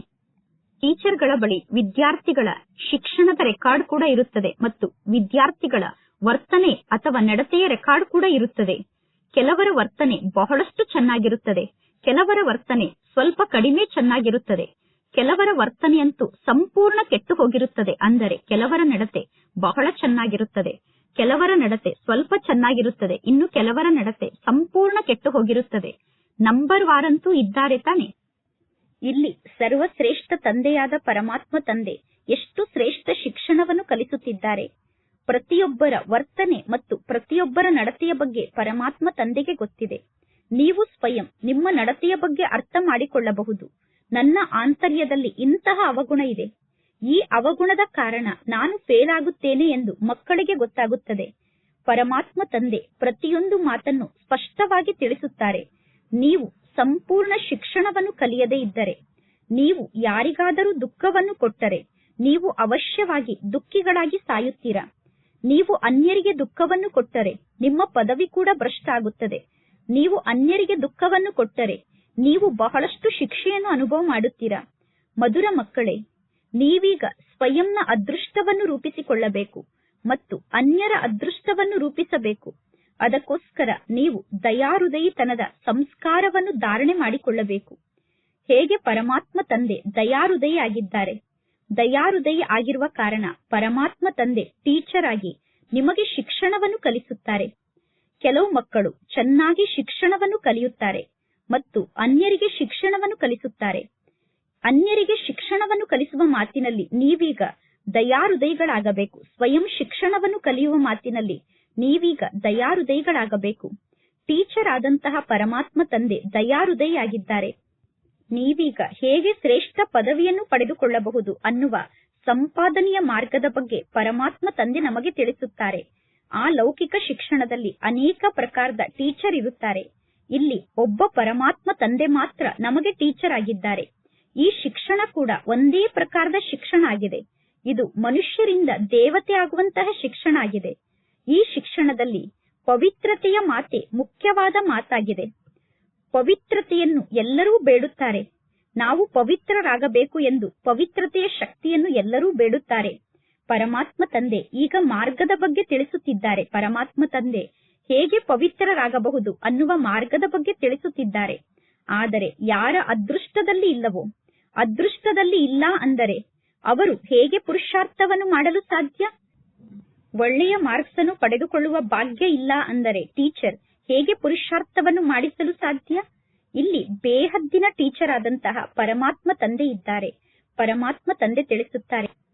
ಟೀಚರ್ಗಳ ಬಳಿ ವಿದ್ಯಾರ್ಥಿಗಳ ಶಿಕ್ಷಣದ ರೆಕಾರ್ಡ್ ಕೂಡ ಇರುತ್ತದೆ ಮತ್ತು ವಿದ್ಯಾರ್ಥಿಗಳ ವರ್ತನೆ ಅಥವಾ ನಡತೆಯ ರೆಕಾರ್ಡ್ ಕೂಡ ಇರುತ್ತದೆ. ಕೆಲವರ ವರ್ತನೆ ಬಹಳಷ್ಟು ಚೆನ್ನಾಗಿರುತ್ತದೆ, ಕೆಲವರ ವರ್ತನೆ ಸ್ವಲ್ಪ ಕಡಿಮೆ ಚೆನ್ನಾಗಿರುತ್ತದೆ. ಕೆಲವರ ವರ್ತನೆಯಂತೂ ಸಂಪೂರ್ಣ ಕೆಟ್ಟು ಹೋಗಿರುತ್ತದೆ ಅಂದರೆ ಕೆಲವರ ನಡತೆ ಬಹಳ ಚೆನ್ನಾಗಿರುತ್ತದೆ. ಕೆಲವರ ನಡತೆ ಸ್ವಲ್ಪ ಚೆನ್ನಾಗಿರುತ್ತದೆ. ಇನ್ನು ಕೆಲವರ ನಡತೆ ಸಂಪೂರ್ಣ ಕೆಟ್ಟು ಹೋಗಿರುತ್ತದೆ ನಂಬರ್ ವಾರಂತೂ ಇದ್ದಾರೆ ತಾನೆ. ಇಲ್ಲಿ ಸರ್ವಶ್ರೇಷ್ಠ ತಂದೆಯಾದ ಪರಮಾತ್ಮ ತಂದೆ ಎಷ್ಟು ಶ್ರೇಷ್ಠ ಶಿಕ್ಷಣವನ್ನು ಕಲಿಸುತ್ತಿದ್ದಾರೆ. ಪ್ರತಿಯೊಬ್ಬರ ವರ್ತನೆ ಮತ್ತು ಪ್ರತಿಯೊಬ್ಬರ ನಡತೆಯ ಬಗ್ಗೆ ಪರಮಾತ್ಮ ತಂದೆಗೆ ಗೊತ್ತಿದೆ. ನೀವು ಸ್ವಯಂ ನಿಮ್ಮ ನಡತೆಯ ಬಗ್ಗೆ ಅರ್ಥ ಮಾಡಿಕೊಳ್ಳಬಹುದು. ನನ್ನ ಆಂತರ್ಯದಲ್ಲಿ ಇಂತಹ ಅವಗುಣ ಇದೆ. ಈ ಅವಗುಣದ ಕಾರಣ ನಾನು ಫೇಲ್ ಆಗುತ್ತೇನೆ ಎಂದು ಮಕ್ಕಳಿಗೆ ಗೊತ್ತಾಗುತ್ತದೆ. ಪರಮಾತ್ಮ ತಂದೆ ಪ್ರತಿಯೊಂದು ಮಾತನ್ನು ಸ್ಪಷ್ಟವಾಗಿ ತಿಳಿಸುತ್ತಾರೆ. ನೀವು ಸಂಪೂರ್ಣ ಶಿಕ್ಷಣವನ್ನು ಕಲಿಯದೇ ಇದ್ದರೆ, ನೀವು ಯಾರಿಗಾದರೂ ದುಃಖವನ್ನು ಕೊಟ್ಟರೆ, ನೀವು ಅವಶ್ಯವಾಗಿ ದುಃಖಿಗಳಾಗಿ ಸಾಯುತ್ತೀರಾ? ನೀವು ಅನ್ಯರಿಗೆ ದುಃಖವನ್ನು ಕೊಟ್ಟರೆ ನಿಮ್ಮ ಪದವಿ ಕೂಡ ಭ್ರಷ್ಟ ಆಗುತ್ತದೆ ನೀವು ಅನ್ಯರಿಗೆ ದುಃಖವನ್ನು ಕೊಟ್ಟರೆ ನೀವು ಬಹಳಷ್ಟು ಶಿಕ್ಷೆಯನ್ನು ಅನುಭವ ಮಾಡುತ್ತೀರಾ? ಮಧುರ ಮಕ್ಕಳೇ, ನೀವೀಗ ಸ್ವಯಂನ ಅದೃಷ್ಟವನ್ನು ರೂಪಿಸಿಕೊಳ್ಳಬೇಕು ಮತ್ತು ಅನ್ಯರ ಅದೃಷ್ಟವನ್ನು ರೂಪಿಸಬೇಕು. ಅದಕ್ಕೋಸ್ಕರ ನೀವು ದಯಾಹೃದಯಿತನದ ಸಂಸ್ಕಾರವನ್ನು ಧಾರಣೆ ಮಾಡಿಕೊಳ್ಳಬೇಕು. ಹೇಗೆ ಪರಮಾತ್ಮ ತಂದೆ ದಯಾಹೃದಯಿ ಆಗಿದ್ದಾರೆ ದಯಾಹೃದಯಿ ಆಗಿರುವ ಕಾರಣ ಪರಮಾತ್ಮ ತಂದೆ ಟೀಚರ್ ಆಗಿ ನಿಮಗೆ ಶಿಕ್ಷಣವನ್ನು ಕಲಿಸುತ್ತಾರೆ. ಕೆಲವು ಮಕ್ಕಳು ಚೆನ್ನಾಗಿ ಶಿಕ್ಷಣವನ್ನು ಕಲಿಯುತ್ತಾರೆ. ಮತ್ತು ಅನ್ಯರಿಗೆ ಶಿಕ್ಷಣವನ್ನು ಕಲಿಸುತ್ತಾರೆ. ಅನ್ಯರಿಗೆ ಶಿಕ್ಷಣವನ್ನು ಕಲಿಸುವ ಮಾತಿನಲ್ಲಿ ನೀವೀಗ ದಯಾಹೃದಯಿಗಳಾಗಬೇಕು ಸ್ವಯಂ ಶಿಕ್ಷಣವನ್ನು ಕಲಿಯುವ ಮಾತಿನಲ್ಲಿ ನೀವೀಗ ದಯಾಹೃದಯಿಗಳಾಗಬೇಕು ಟೀಚರ್ ಆದಂತಹ ಪರಮಾತ್ಮ ತಂದೆ ದಯಾಹೃದಯಿಯಾಗಿದ್ದಾರೆ ನೀವೀಗ ಹೇಗೆ ಶ್ರೇಷ್ಠ ಪದವಿಯನ್ನು ಪಡೆದುಕೊಳ್ಳಬಹುದು ಅನ್ನುವ ಸಂಪಾದನೆಯ ಮಾರ್ಗದ ಬಗ್ಗೆ ಪರಮಾತ್ಮ ತಂದೆ ನಮಗೆ ತಿಳಿಸುತ್ತಾರೆ. ಆ ಲೌಕಿಕ ಶಿಕ್ಷಣದಲ್ಲಿ ಅನೇಕ ಪ್ರಕಾರದ ಟೀಚರ್ ಇರುತ್ತಾರೆ. ಇಲ್ಲಿ ಒಬ್ಬ ಪರಮಾತ್ಮ ತಂದೆ ಮಾತ್ರ ನಮಗೆ ಟೀಚರ್ ಆಗಿದ್ದಾರೆ. ಈ ಶಿಕ್ಷಣ ಕೂಡ ಒಂದೇ ಪ್ರಕಾರದ ಶಿಕ್ಷಣ ಆಗಿದೆ. ಇದು ಮನುಷ್ಯರಿಂದ ದೇವತೆ ಆಗುವಂತಹ ಶಿಕ್ಷಣ ಆಗಿದೆ. ಈ ಶಿಕ್ಷಣದಲ್ಲಿ ಪವಿತ್ರತೆಯ ಮಾತೆ ಮುಖ್ಯವಾದ ಮಾತಾಗಿದೆ. ಪವಿತ್ರತೆಯನ್ನು ಎಲ್ಲರೂ ಬೇಡುತ್ತಾರೆ. ನಾವು ಪವಿತ್ರರಾಗಬೇಕು ಎಂದು ಪವಿತ್ರತೆಯ ಶಕ್ತಿಯನ್ನು ಎಲ್ಲರೂ ಬೇಡುತ್ತಾರೆ. ಪರಮಾತ್ಮ ತಂದೆ ಈಗ ಮಾರ್ಗದ ಬಗ್ಗೆ ತಿಳಿಸುತ್ತಿದ್ದಾರೆ. ಪರಮಾತ್ಮ ತಂದೆ ಹೇಗೆ ಪವಿತ್ರರಾಗಬಹುದು ಅನ್ನುವ ಮಾರ್ಗದ ಬಗ್ಗೆ ತಿಳಿಸುತ್ತಿದ್ದಾರೆ. ಆದರೆ ಯಾರ ಅದೃಷ್ಟದಲ್ಲಿ ಇಲ್ಲವೋ, ಅದೃಷ್ಟದಲ್ಲಿ ಇಲ್ಲ ಅಂದರೆ ಅವರು ಹೇಗೆ ಪುರುಷಾರ್ಥವನ್ನು ಮಾಡಲು ಸಾಧ್ಯ? ಒಳ್ಳೆಯ ಮಾರ್ಕ್ಸ್ ಅನ್ನು ಪಡೆದುಕೊಳ್ಳುವ ಭಾಗ್ಯ ಇಲ್ಲ ಅಂದರೆ ಟೀಚರ್ ಹೇಗೆ ಪುರುಷಾರ್ಥವನ್ನು ಮಾಡಿಸಲು ಸಾಧ್ಯ? ಇಲ್ಲಿ ಬೇಹದ್ದಿನ ಟೀಚರ್ ಆದಂತಹ ಪರಮಾತ್ಮ ತಂದೆ ಇದ್ದಾರೆ. ಪರಮಾತ್ಮ ತಂದೆ ತಿಳಿಸುತ್ತಾರೆ.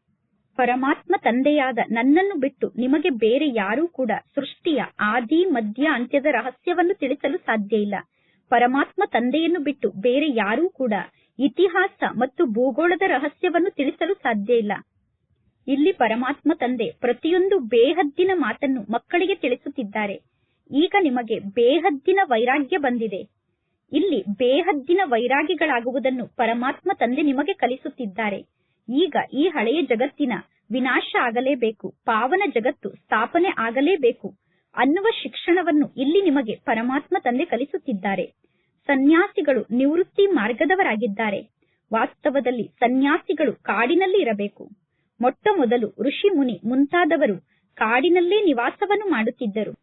ಪರಮಾತ್ಮ ತಂದೆಯಾದ ನನ್ನನ್ನು ಬಿಟ್ಟು ನಿಮಗೆ ಬೇರೆ ಯಾರೂ ಕೂಡ ಸೃಷ್ಟಿಯ ಆದಿ, ಮಧ್ಯ, ಅಂತ್ಯದ ರಹಸ್ಯವನ್ನು ತಿಳಿಸಲು ಸಾಧ್ಯ ಇಲ್ಲ. ಪರಮಾತ್ಮ ತಂದೆಯನ್ನು ಬಿಟ್ಟು ಬೇರೆ ಯಾರೂ ಕೂಡ ಇತಿಹಾಸ ಮತ್ತು ಭೂಗೋಳದ ರಹಸ್ಯವನ್ನು ತಿಳಿಸಲು ಸಾಧ್ಯ ಇಲ್ಲ. ಇಲ್ಲಿ ಪರಮಾತ್ಮ ತಂದೆ ಪ್ರತಿಯೊಂದು ಬೇಹದ್ದಿನ ಮಾತನ್ನು ಮಕ್ಕಳಿಗೆ ತಿಳಿಸುತ್ತಿದ್ದಾರೆ. ಈಗ ನಿಮಗೆ ಬೇಹದ್ದಿನ ವೈರಾಗ್ಯ ಬಂದಿದೆ. ಇಲ್ಲಿ ಬೇಹದ್ದಿನ ವೈರಾಗಿಗಳಾಗುವುದನ್ನು ಪರಮಾತ್ಮ ತಂದೆ ನಿಮಗೆ ಕಲಿಸುತ್ತಿದ್ದಾರೆ. ಈಗ ಈ ಹಳೆಯ ಜಗತ್ತಿನ ವಿನಾಶ ಆಗಲೇಬೇಕು, ಪಾವನ ಜಗತ್ತು ಸ್ಥಾಪನೆ ಆಗಲೇಬೇಕು ಅನ್ನುವ ಶಿಕ್ಷಣವನ್ನು ಇಲ್ಲಿ ನಿಮಗೆ ಪರಮಾತ್ಮ ತಂದೆ ಕಲಿಸುತ್ತಿದ್ದಾರೆ. ಸನ್ಯಾಸಿಗಳು ನಿವೃತ್ತಿ ಮಾರ್ಗದವರಾಗಿದ್ದಾರೆ. ವಾಸ್ತವದಲ್ಲಿ ಸನ್ಯಾಸಿಗಳು ಕಾಡಿನಲ್ಲಿ ಇರಬೇಕು. ಮೊಟ್ಟ ಮೊದಲು ಋಷಿ ಮುನಿ ಮುಂತಾದವರು ಕಾಡಿನಲ್ಲೇ ನಿವಾಸವನ್ನು ಮಾಡುತ್ತಿದ್ದರು.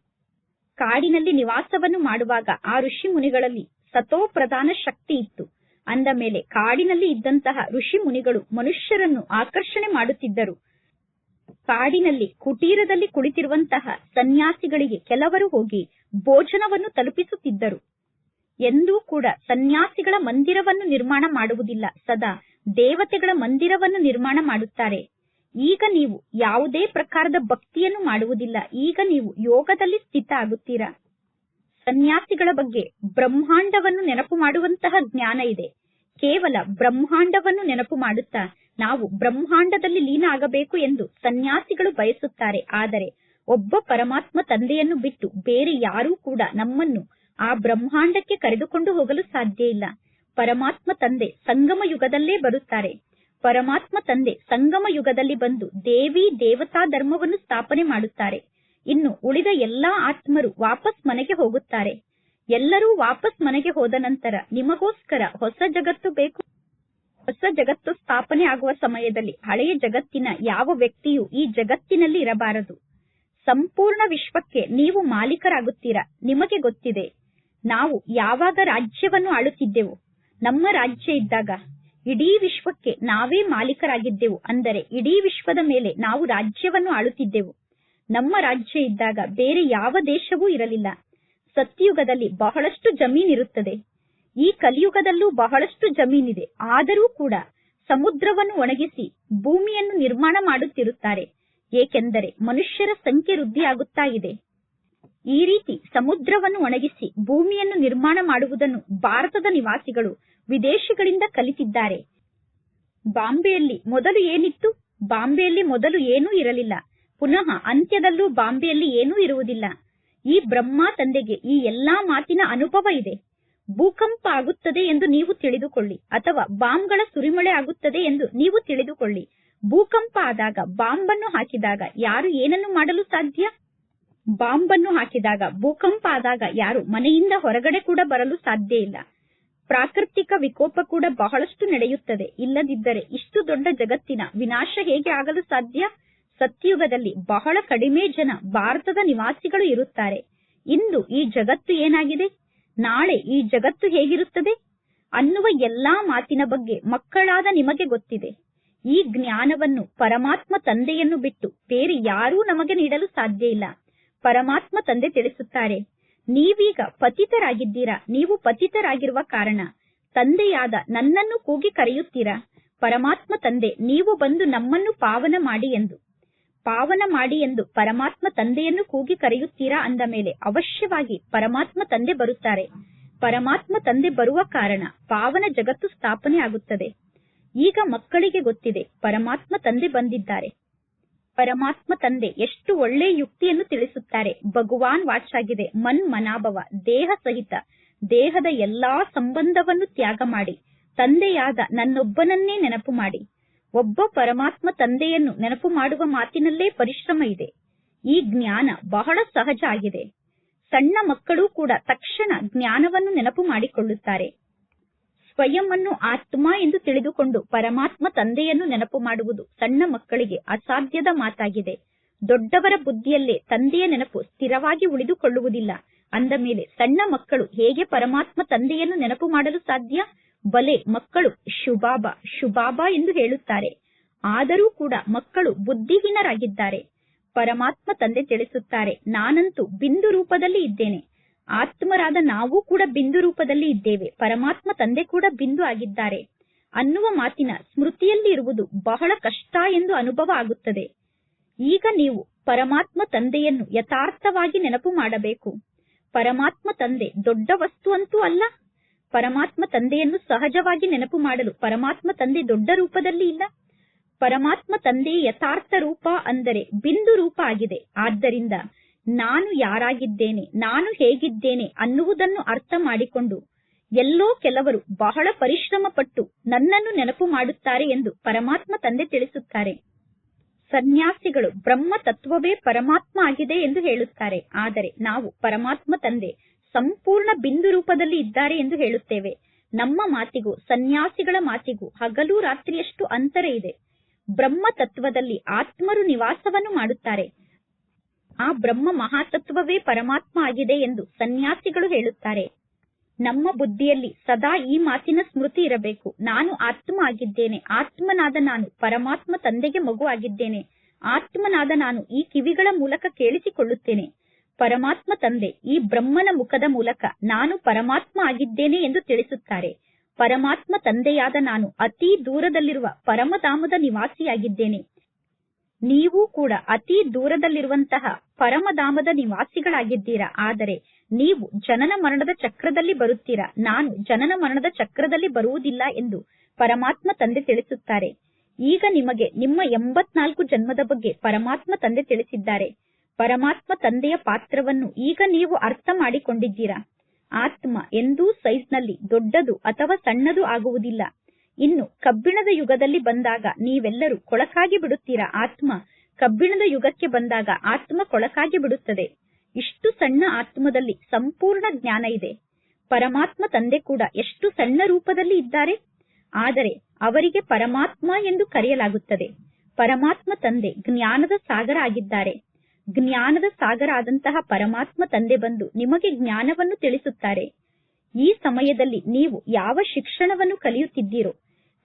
ಕಾಡಿನಲ್ಲಿ ನಿವಾಸವನ್ನು ಮಾಡುವಾಗ ಆ ಋಷಿ ಮುನಿಗಳಲ್ಲಿ ಸತೋಪ್ರಧಾನ ಶಕ್ತಿ ಇತ್ತು. ಅಂದ ಮೇಲೆ ಕಾಡಿನಲ್ಲಿ ಇದ್ದಂತಹ ಋಷಿ ಮುನಿಗಳು ಮನುಷ್ಯರನ್ನು ಆಕರ್ಷಣೆ ಮಾಡುತ್ತಿದ್ದರು. ಕಾಡಿನಲ್ಲಿ ಕುಟೀರದಲ್ಲಿ ಕುಳಿತಿರುವಂತಹ ಸನ್ಯಾಸಿಗಳಿಗೆ ಕೆಲವರು ಹೋಗಿ ಭೋಜನವನ್ನು ತಲುಪಿಸುತ್ತಿದ್ದರು. ಎಂದೂ ಕೂಡ ಸನ್ಯಾಸಿಗಳ ಮಂದಿರವನ್ನು ನಿರ್ಮಾಣ ಮಾಡುವುದಿಲ್ಲ, ಸದಾ ದೇವತೆಗಳ ಮಂದಿರವನ್ನು ನಿರ್ಮಾಣ ಮಾಡುತ್ತಾರೆ. ಈಗ ನೀವು ಯಾವುದೇ ಪ್ರಕಾರದ ಭಕ್ತಿಯನ್ನು ಮಾಡುವುದಿಲ್ಲ, ಈಗ ನೀವು ಯೋಗದಲ್ಲಿ ಸ್ಥಿತ ಆಗುತ್ತೀರಾ? ಸನ್ಯಾಸಿಗಳ ಬಗ್ಗೆ ಬ್ರಹ್ಮಾಂಡವನ್ನು ನೆನಪು ಮಾಡುವಂತಹ ಜ್ಞಾನ ಇದೆ. ಕೇವಲ ಬ್ರಹ್ಮಾಂಡವನ್ನು ನೆನಪು ಮಾಡುತ್ತಾ ನಾವು ಬ್ರಹ್ಮಾಂಡದಲ್ಲಿ ಲೀನ ಆಗಬೇಕು ಎಂದು ಸನ್ಯಾಸಿಗಳು ಬಯಸುತ್ತಾರೆ. ಆದರೆ ಒಬ್ಬ ಪರಮಾತ್ಮ ತಂದೆಯನ್ನು ಬಿಟ್ಟು ಬೇರೆ ಯಾರೂ ಕೂಡ ನಮ್ಮನ್ನು ಆ ಬ್ರಹ್ಮಾಂಡಕ್ಕೆ ಕರೆದುಕೊಂಡು ಹೋಗಲು ಸಾಧ್ಯ ಇಲ್ಲ. ಪರಮಾತ್ಮ ತಂದೆ ಸಂಗಮ ಯುಗದಲ್ಲೇ ಬರುತ್ತಾರೆ. ಪರಮಾತ್ಮ ತಂದೆ ಸಂಗಮ ಯುಗದಲ್ಲಿ ಬಂದು ದೇವಿ ದೇವತಾ ಧರ್ಮವನ್ನು ಸ್ಥಾಪನೆ ಮಾಡುತ್ತಾರೆ. ಇನ್ನು ಉಳಿದ ಎಲ್ಲಾ ಆತ್ಮರು ವಾಪಸ್ ಮನೆಗೆ ಹೋಗುತ್ತಾರೆ. ಎಲ್ಲರೂ ವಾಪಸ್ ಮನೆಗೆ ಹೋದ ನಂತರ ನಿಮಗೋಸ್ಕರ ಹೊಸ ಜಗತ್ತು ಬೇಕು. ಹೊಸ ಜಗತ್ತು ಸ್ಥಾಪನೆ ಆಗುವ ಸಮಯದಲ್ಲಿ ಹಳೆಯ ಜಗತ್ತಿನ ಯಾವ ವ್ಯಕ್ತಿಯೂ ಈ ಜಗತ್ತಿನಲ್ಲಿ ಇರಬಾರದು. ಸಂಪೂರ್ಣ ವಿಶ್ವಕ್ಕೆ ನೀವು ಮಾಲೀಕರಾಗುತ್ತೀರಾ ನಿಮಗೆ ಗೊತ್ತಿದೆ. ನಾವು ಯಾವಾಗ ರಾಜ್ಯವನ್ನು ಆಳುತ್ತಿದ್ದೆವು, ನಮ್ಮ ರಾಜ್ಯ ಇದ್ದಾಗ ಇಡೀ ವಿಶ್ವಕ್ಕೆ ನಾವೇ ಮಾಲೀಕರಾಗಿದ್ದೆವು ಅಂದರೆ ಇಡೀ ವಿಶ್ವದ ಮೇಲೆ ನಾವು ರಾಜ್ಯವನ್ನು ಆಳುತ್ತಿದ್ದೆವು. ನಮ್ಮ ರಾಜ್ಯ ಇದ್ದಾಗ ಬೇರೆ ಯಾವ ದೇಶವೂ ಇರಲಿಲ್ಲ. ಸತ್ಯುಗದಲ್ಲಿ ಬಹಳಷ್ಟು ಜಮೀನಿರುತ್ತದೆ ಈ ಕಲಿಯುಗದಲ್ಲೂ ಬಹಳಷ್ಟು ಜಮೀನಿದೆ ಆದರೂ ಕೂಡ ಸಮುದ್ರವನ್ನು ಒಣಗಿಸಿ ಭೂಮಿಯನ್ನು ನಿರ್ಮಾಣ ಮಾಡುತ್ತಿರುತ್ತಾರೆ. ಏಕೆಂದರೆ ಮನುಷ್ಯರ ಸಂಖ್ಯೆ ವೃದ್ಧಿಯಾಗುತ್ತಾ ಇದೆ. ಈ ರೀತಿ ಸಮುದ್ರವನ್ನು ಒಣಗಿಸಿ ಭೂಮಿಯನ್ನು ನಿರ್ಮಾಣ ಮಾಡುವುದನ್ನು ಭಾರತದ ನಿವಾಸಿಗಳು ವಿದೇಶಗಳಿಂದ ಕಲಿತಿದ್ದಾರೆ. ಬಾಂಬೆಯಲ್ಲಿ ಮೊದಲು ಏನಿತ್ತು? ಬಾಂಬೆಯಲ್ಲಿ ಮೊದಲು ಏನೂ ಇರಲಿಲ್ಲ. ಪುನಃ ಅಂತ್ಯದಲ್ಲೂ ಬಾಂಬೆಯಲ್ಲಿ ಏನೂ ಇರುವುದಿಲ್ಲ. ಈ ಬ್ರಹ್ಮ ತಂದೆಗೆ ಈ ಎಲ್ಲಾ ಮಾತಿನ ಅನುಭವ ಇದೆ. ಭೂಕಂಪ ಆಗುತ್ತದೆ ಎಂದು ನೀವು ತಿಳಿದುಕೊಳ್ಳಿ, ಅಥವಾ ಬಾಂಬ್ಗಳ ಸುರಿಮಳೆ ಆಗುತ್ತದೆ ಎಂದು ನೀವು ತಿಳಿದುಕೊಳ್ಳಿ. ಭೂಕಂಪ ಆದಾಗ ಬಾಂಬನ್ನು ಹಾಕಿದಾಗ ಯಾರು ಏನನ್ನು ಮಾಡಲು ಸಾಧ್ಯ? ಬಾಂಬನ್ನು ಹಾಕಿದಾಗ ಭೂಕಂಪ ಆದಾಗ ಯಾರು ಮನೆಯಿಂದ ಹೊರಗಡೆ ಕೂಡ ಬರಲು ಸಾಧ್ಯ ಇಲ್ಲ. ಪ್ರಾಕೃತಿಕ ವಿಕೋಪ ಕೂಡ ಬಹಳಷ್ಟು ನಡೆಯುತ್ತದೆ. ಇಲ್ಲದಿದ್ದರೆ ಇಷ್ಟು ದೊಡ್ಡ ಜಗತ್ತಿನ ವಿನಾಶ ಹೇಗೆ ಆಗಲು ಸಾಧ್ಯ? ಸತ್ಯುಗದಲ್ಲಿ ಬಹಳ ಕಡಿಮೆ ಜನ ಭಾರತದ ನಿವಾಸಿಗಳು ಇರುತ್ತಾರೆ. ಇಂದು ಈ ಜಗತ್ತು ಏನಾಗಿದೆ? ನಾಳೆ ಈ ಜಗತ್ತು ಹೇಗಿರುತ್ತದೆ? ಅನ್ನುವ ಎಲ್ಲಾ ಮಾತಿನ ಬಗ್ಗೆ ಮಕ್ಕಳಾದ ನಿಮಗೆ ಗೊತ್ತಿದೆ. ಈ ಜ್ಞಾನವನ್ನು ಪರಮಾತ್ಮ ತಂದೆಯನ್ನು ಬಿಟ್ಟು ಬೇರೆ ಯಾರೂ ನಮಗೆ ನೀಡಲು ಸಾಧ್ಯ ಇಲ್ಲ. ಪರಮಾತ್ಮ ತಂದೆ ತಿಳಿಸುತ್ತಾರೆ, ನೀವೀಗ ಪತಿತರಾಗಿದ್ದೀರಾ? ನೀವು ಪತಿತರಾಗಿರುವ ಕಾರಣ ತಂದೆಯಾದ ನನ್ನನ್ನು ಕೂಗಿ ಕರೆಯುತ್ತೀರಾ? ಪರಮಾತ್ಮ ತಂದೆ, ನೀವು ಬಂದು ನಮ್ಮನ್ನು ಪಾವನ ಮಾಡಿ ಎಂದು. ಪಾವನ ಮಾಡಿ ಎಂದು ಪರಮಾತ್ಮ ತಂದೆಯನ್ನು ಕೂಗಿ ಕರೆಯುತ್ತೀರಾ ಅಂದ ಮೇಲೆ ಅವಶ್ಯವಾಗಿ ಪರಮಾತ್ಮ ತಂದೆ ಬರುತ್ತಾರೆ. ಪರಮಾತ್ಮ ತಂದೆ ಬರುವ ಕಾರಣ ಪಾವನ ಜಗತ್ತು ಸ್ಥಾಪನೆ ಆಗುತ್ತದೆ. ಈಗ ಮಕ್ಕಳಿಗೆ ಗೊತ್ತಿದೆ ಪರಮಾತ್ಮ ತಂದೆ ಬಂದಿದ್ದಾರೆ. ಪರಮಾತ್ಮ ತಂದೆ ಎಷ್ಟು ಒಳ್ಳೆ ಯುಕ್ತಿಯನ್ನು ತಿಳಿಸುತ್ತಾರೆ. ಭಗವಾನ್ ವಾಚಾಗಿದೆ ಮನ್ ಮನಾಭವ, ದೇಹ ಸಹಿತ. ದೇಹದ ಎಲ್ಲಾ ಸಂಬಂಧವನ್ನು ತ್ಯಾಗ ಮಾಡಿ. ತಂದೆಯಾದ ನನ್ನೊಬ್ಬನನ್ನೇ ನೆನಪು ಮಾಡಿ. ಒಬ್ಬ ಪರಮಾತ್ಮ ತಂದೆಯನ್ನು ನೆನಪು ಮಾಡುವ ಮಾತಿನಲ್ಲೇ ಪರಿಶ್ರಮ ಇದೆ. ಈ ಜ್ಞಾನ ಬಹಳ ಸಹಜ ಆಗಿದೆ. ಸಣ್ಣ ಮಕ್ಕಳು ಕೂಡ ತಕ್ಷಣ ಜ್ಞಾನವನ್ನು ನೆನಪು ಮಾಡಿಕೊಳ್ಳುತ್ತಾರೆ. ಸ್ವಯಂ ಅನ್ನು ಆತ್ಮ ಎಂದು ತಿಳಿದುಕೊಂಡು ಪರಮಾತ್ಮ ತಂದೆಯನ್ನು ನೆನಪು ಮಾಡುವುದು ಸಣ್ಣ ಮಕ್ಕಳಿಗೆ ಅಸಾಧ್ಯದ ಮಾತಾಗಿದೆ. ದೊಡ್ಡವರ ಬುದ್ಧಿಯಲ್ಲೇ ತಂದೆಯ ನೆನಪು ಸ್ಥಿರವಾಗಿ ಉಳಿದುಕೊಳ್ಳುವುದಿಲ್ಲ. ಅಂದ ಮೇಲೆ ಸಣ್ಣ ಮಕ್ಕಳು ಹೇಗೆ ಪರಮಾತ್ಮ ತಂದೆಯನ್ನು ನೆನಪು ಮಾಡಲು ಸಾಧ್ಯ? ಬಲೆ ಮಕ್ಕಳು ಶುಭಾಬ ಶುಭಾಬ ಎಂದು ಹೇಳುತ್ತಾರೆ. ಆದರೂ ಕೂಡ ಮಕ್ಕಳು ಬುದ್ಧಿಹೀನರಾಗಿದ್ದಾರೆ. ಪರಮಾತ್ಮ ತಂದೆ ತಿಳಿಸುತ್ತಾರೆ, ನಾನಂತೂ ಬಿಂದು ರೂಪದಲ್ಲಿ ಇದ್ದೇನೆ. ಆತ್ಮರಾದ ನಾವು ಕೂಡ ಬಿಂದು ರೂಪದಲ್ಲಿ ಇದ್ದೇವೆ, ಪರಮಾತ್ಮ ತಂದೆ ಕೂಡ ಬಿಂದು ಆಗಿದ್ದಾರೆ. ಅನ್ನುವ ಮಾತಿನ ಸ್ಮೃತಿಯಲ್ಲಿ ಇರುವುದು ಬಹಳ ಕಷ್ಟ ಎಂದು ಅನುಭವ ಆಗುತ್ತದೆ. ಈಗ ನೀವು ಪರಮಾತ್ಮ ತಂದೆಯನ್ನು ಯಥಾರ್ಥವಾಗಿ ನೆನಪು ಮಾಡಬೇಕು. ಪರಮಾತ್ಮ ತಂದೆ ದೊಡ್ಡ ವಸ್ತು ಅಂತೂ ಅಲ್ಲ ಪರಮಾತ್ಮ ತಂದೆಯನ್ನು ಸಹಜವಾಗಿ ನೆನಪು ಮಾಡಲು ಪರಮಾತ್ಮ ತಂದೆ ದೊಡ್ಡ ರೂಪದಲ್ಲಿ ಇಲ್ಲ. ಪರಮಾತ್ಮ ತಂದೆ ಯಥಾರ್ಥ ರೂಪ ಅಂದರೆ ಬಿಂದು ರೂಪ ಆಗಿದೆ. ಆದ್ದರಿಂದ ನಾನು ಯಾರಾಗಿದ್ದೇನೆ, ನಾನು ಹೇಗಿದ್ದೇನೆ ಅನ್ನುವುದನ್ನು ಅರ್ಥ ಮಾಡಿಕೊಂಡು ಎಲ್ಲೋ ಕೆಲವರು ಬಹಳ ಪರಿಶ್ರಮ ಪಟ್ಟು ನನ್ನನ್ನು ನೆನಪು ಮಾಡುತ್ತಾರೆ ಎಂದು ಪರಮಾತ್ಮ ತಂದೆ ತಿಳಿಸುತ್ತಾರೆ. ಸನ್ಯಾಸಿಗಳು ಬ್ರಹ್ಮ ತತ್ವವೇ ಪರಮಾತ್ಮ ಆಗಿದೆ ಎಂದು ಹೇಳುತ್ತಾರೆ. ಆದರೆ ನಾವು ಪರಮಾತ್ಮ ತಂದೆ ಸಂಪೂರ್ಣ ಬಿಂದು ರೂಪದಲ್ಲಿ ಇದ್ದಾರೆ ಎಂದು ಹೇಳುತ್ತೇವೆ. ನಮ್ಮ ಮಾತಿಗೂ, ಸನ್ಯಾಸಿಗಳ ಮಾತಿಗೂ ಹಗಲು ರಾತ್ರಿಯಷ್ಟು ಅಂತರ ಇದೆ. ಬ್ರಹ್ಮ ತತ್ವದಲ್ಲಿ ಆತ್ಮರು ನಿವಾಸವನ್ನು ಮಾಡುತ್ತಾರೆ. ಆ ಬ್ರಹ್ಮ ಮಹಾತತ್ವವೇ ಪರಮಾತ್ಮ ಆಗಿದೆ ಎಂದು ಸನ್ಯಾಸಿಗಳು ಹೇಳುತ್ತಾರೆ. ನಮ್ಮ ಬುದ್ಧಿಯಲ್ಲಿ ಸದಾ ಈ ಮಾತಿನ ಸ್ಮೃತಿ ಇರಬೇಕು. ನಾನು ಆತ್ಮ ಆಗಿದ್ದೇನೆ. ಆತ್ಮನಾದ ನಾನು ಪರಮಾತ್ಮ ತಂದೆಗೆ ಮಗು ಆಗಿದ್ದೇನೆ. ಆತ್ಮನಾದ ನಾನು ಈ ಕಿವಿಗಳ ಮೂಲಕ ಕೇಳಿಸಿಕೊಳ್ಳುತ್ತೇನೆ. ಪರಮಾತ್ಮ ತಂದೆ, ಈ ಬ್ರಹ್ಮನ ಮುಖದ ಮೂಲಕ ನಾನು ಪರಮಾತ್ಮ ಆಗಿದ್ದೇನೆ ಎಂದು ತಿಳಿಸುತ್ತಾರೆ. ಪರಮಾತ್ಮ ತಂದೆಯಾದ ನಾನು ಅತಿ ದೂರದಲ್ಲಿರುವ ಪರಮಧಾಮದ ನಿವಾಸಿಯಾಗಿದ್ದೇನೆ. ನೀವು ಕೂಡ ಅತಿ ದೂರದಲ್ಲಿರುವಂತಹ ಪರಮಧಾಮದ ನಿವಾಸಿಗಳಾಗಿದ್ದೀರಾ? ಆದರೆ ನೀವು ಜನನ ಮರಣದ ಚಕ್ರದಲ್ಲಿ ಬರುತ್ತೀರಾ? ನಾನು ಜನನ ಮರಣದ ಚಕ್ರದಲ್ಲಿ ಬರುವುದಿಲ್ಲ ಎಂದು ಪರಮಾತ್ಮ ತಂದೆ ತಿಳಿಸುತ್ತಾರೆ. ಈಗ ನಿಮಗೆ ನಿಮ್ಮ ಎಂಬತ್ನಾಲ್ಕು ಜನ್ಮದ ಬಗ್ಗೆ ಪರಮಾತ್ಮ ತಂದೆ ತಿಳಿಸಿದ್ದಾರೆ. ಪರಮಾತ್ಮ ತಂದೆಯ ಪಾತ್ರವನ್ನು ಈಗ ನೀವು ಅರ್ಥ ಮಾಡಿಕೊಂಡಿದ್ದೀರಾ? ಆತ್ಮ ಎಂದೂ ಸೈಜ್ನಲ್ಲಿ ದೊಡ್ಡದು ಅಥವಾ ಸಣ್ಣದು ಆಗುವುದಿಲ್ಲ. ಇನ್ನು ಕಬ್ಬಿಣದ ಯುಗದಲ್ಲಿ ಬಂದಾಗ ನೀವೆಲ್ಲರೂ ಕೊಳಕಾಗಿ ಬಿಡುತ್ತೀರಾ? ಆತ್ಮ ಕಬ್ಬಿಣದ ಯುಗಕ್ಕೆ ಬಂದಾಗ ಆತ್ಮ ಕೊಳಕಾಗಿ ಬಿಡುತ್ತದೆ. ಇಷ್ಟು ಸಣ್ಣ ಆತ್ಮದಲ್ಲಿ ಸಂಪೂರ್ಣ ಜ್ಞಾನ ಇದೆ. ಪರಮಾತ್ಮ ತಂದೆ ಕೂಡ ಎಷ್ಟು ಸಣ್ಣ ರೂಪದಲ್ಲಿ ಇದ್ದಾರೆ? ಆದರೆ ಅವರಿಗೆ ಪರಮಾತ್ಮ ಎಂದು ಕರೆಯಲಾಗುತ್ತದೆ. ಪರಮಾತ್ಮ ತಂದೆ ಜ್ಞಾನದ ಸಾಗರ ಆಗಿದ್ದಾರೆ. ಜ್ಞಾನದ ಸಾಗರ ಆದಂತಹ ಪರಮಾತ್ಮ ತಂದೆ ಬಂದು ನಿಮಗೆ ಜ್ಞಾನವನ್ನು ತಿಳಿಸುತ್ತಾರೆ. ಈ ಸಮಯದಲ್ಲಿ ನೀವು ಯಾವ ಶಿಕ್ಷಣವನ್ನು ಕಲಿಯುತ್ತಿದ್ದೀರೋ,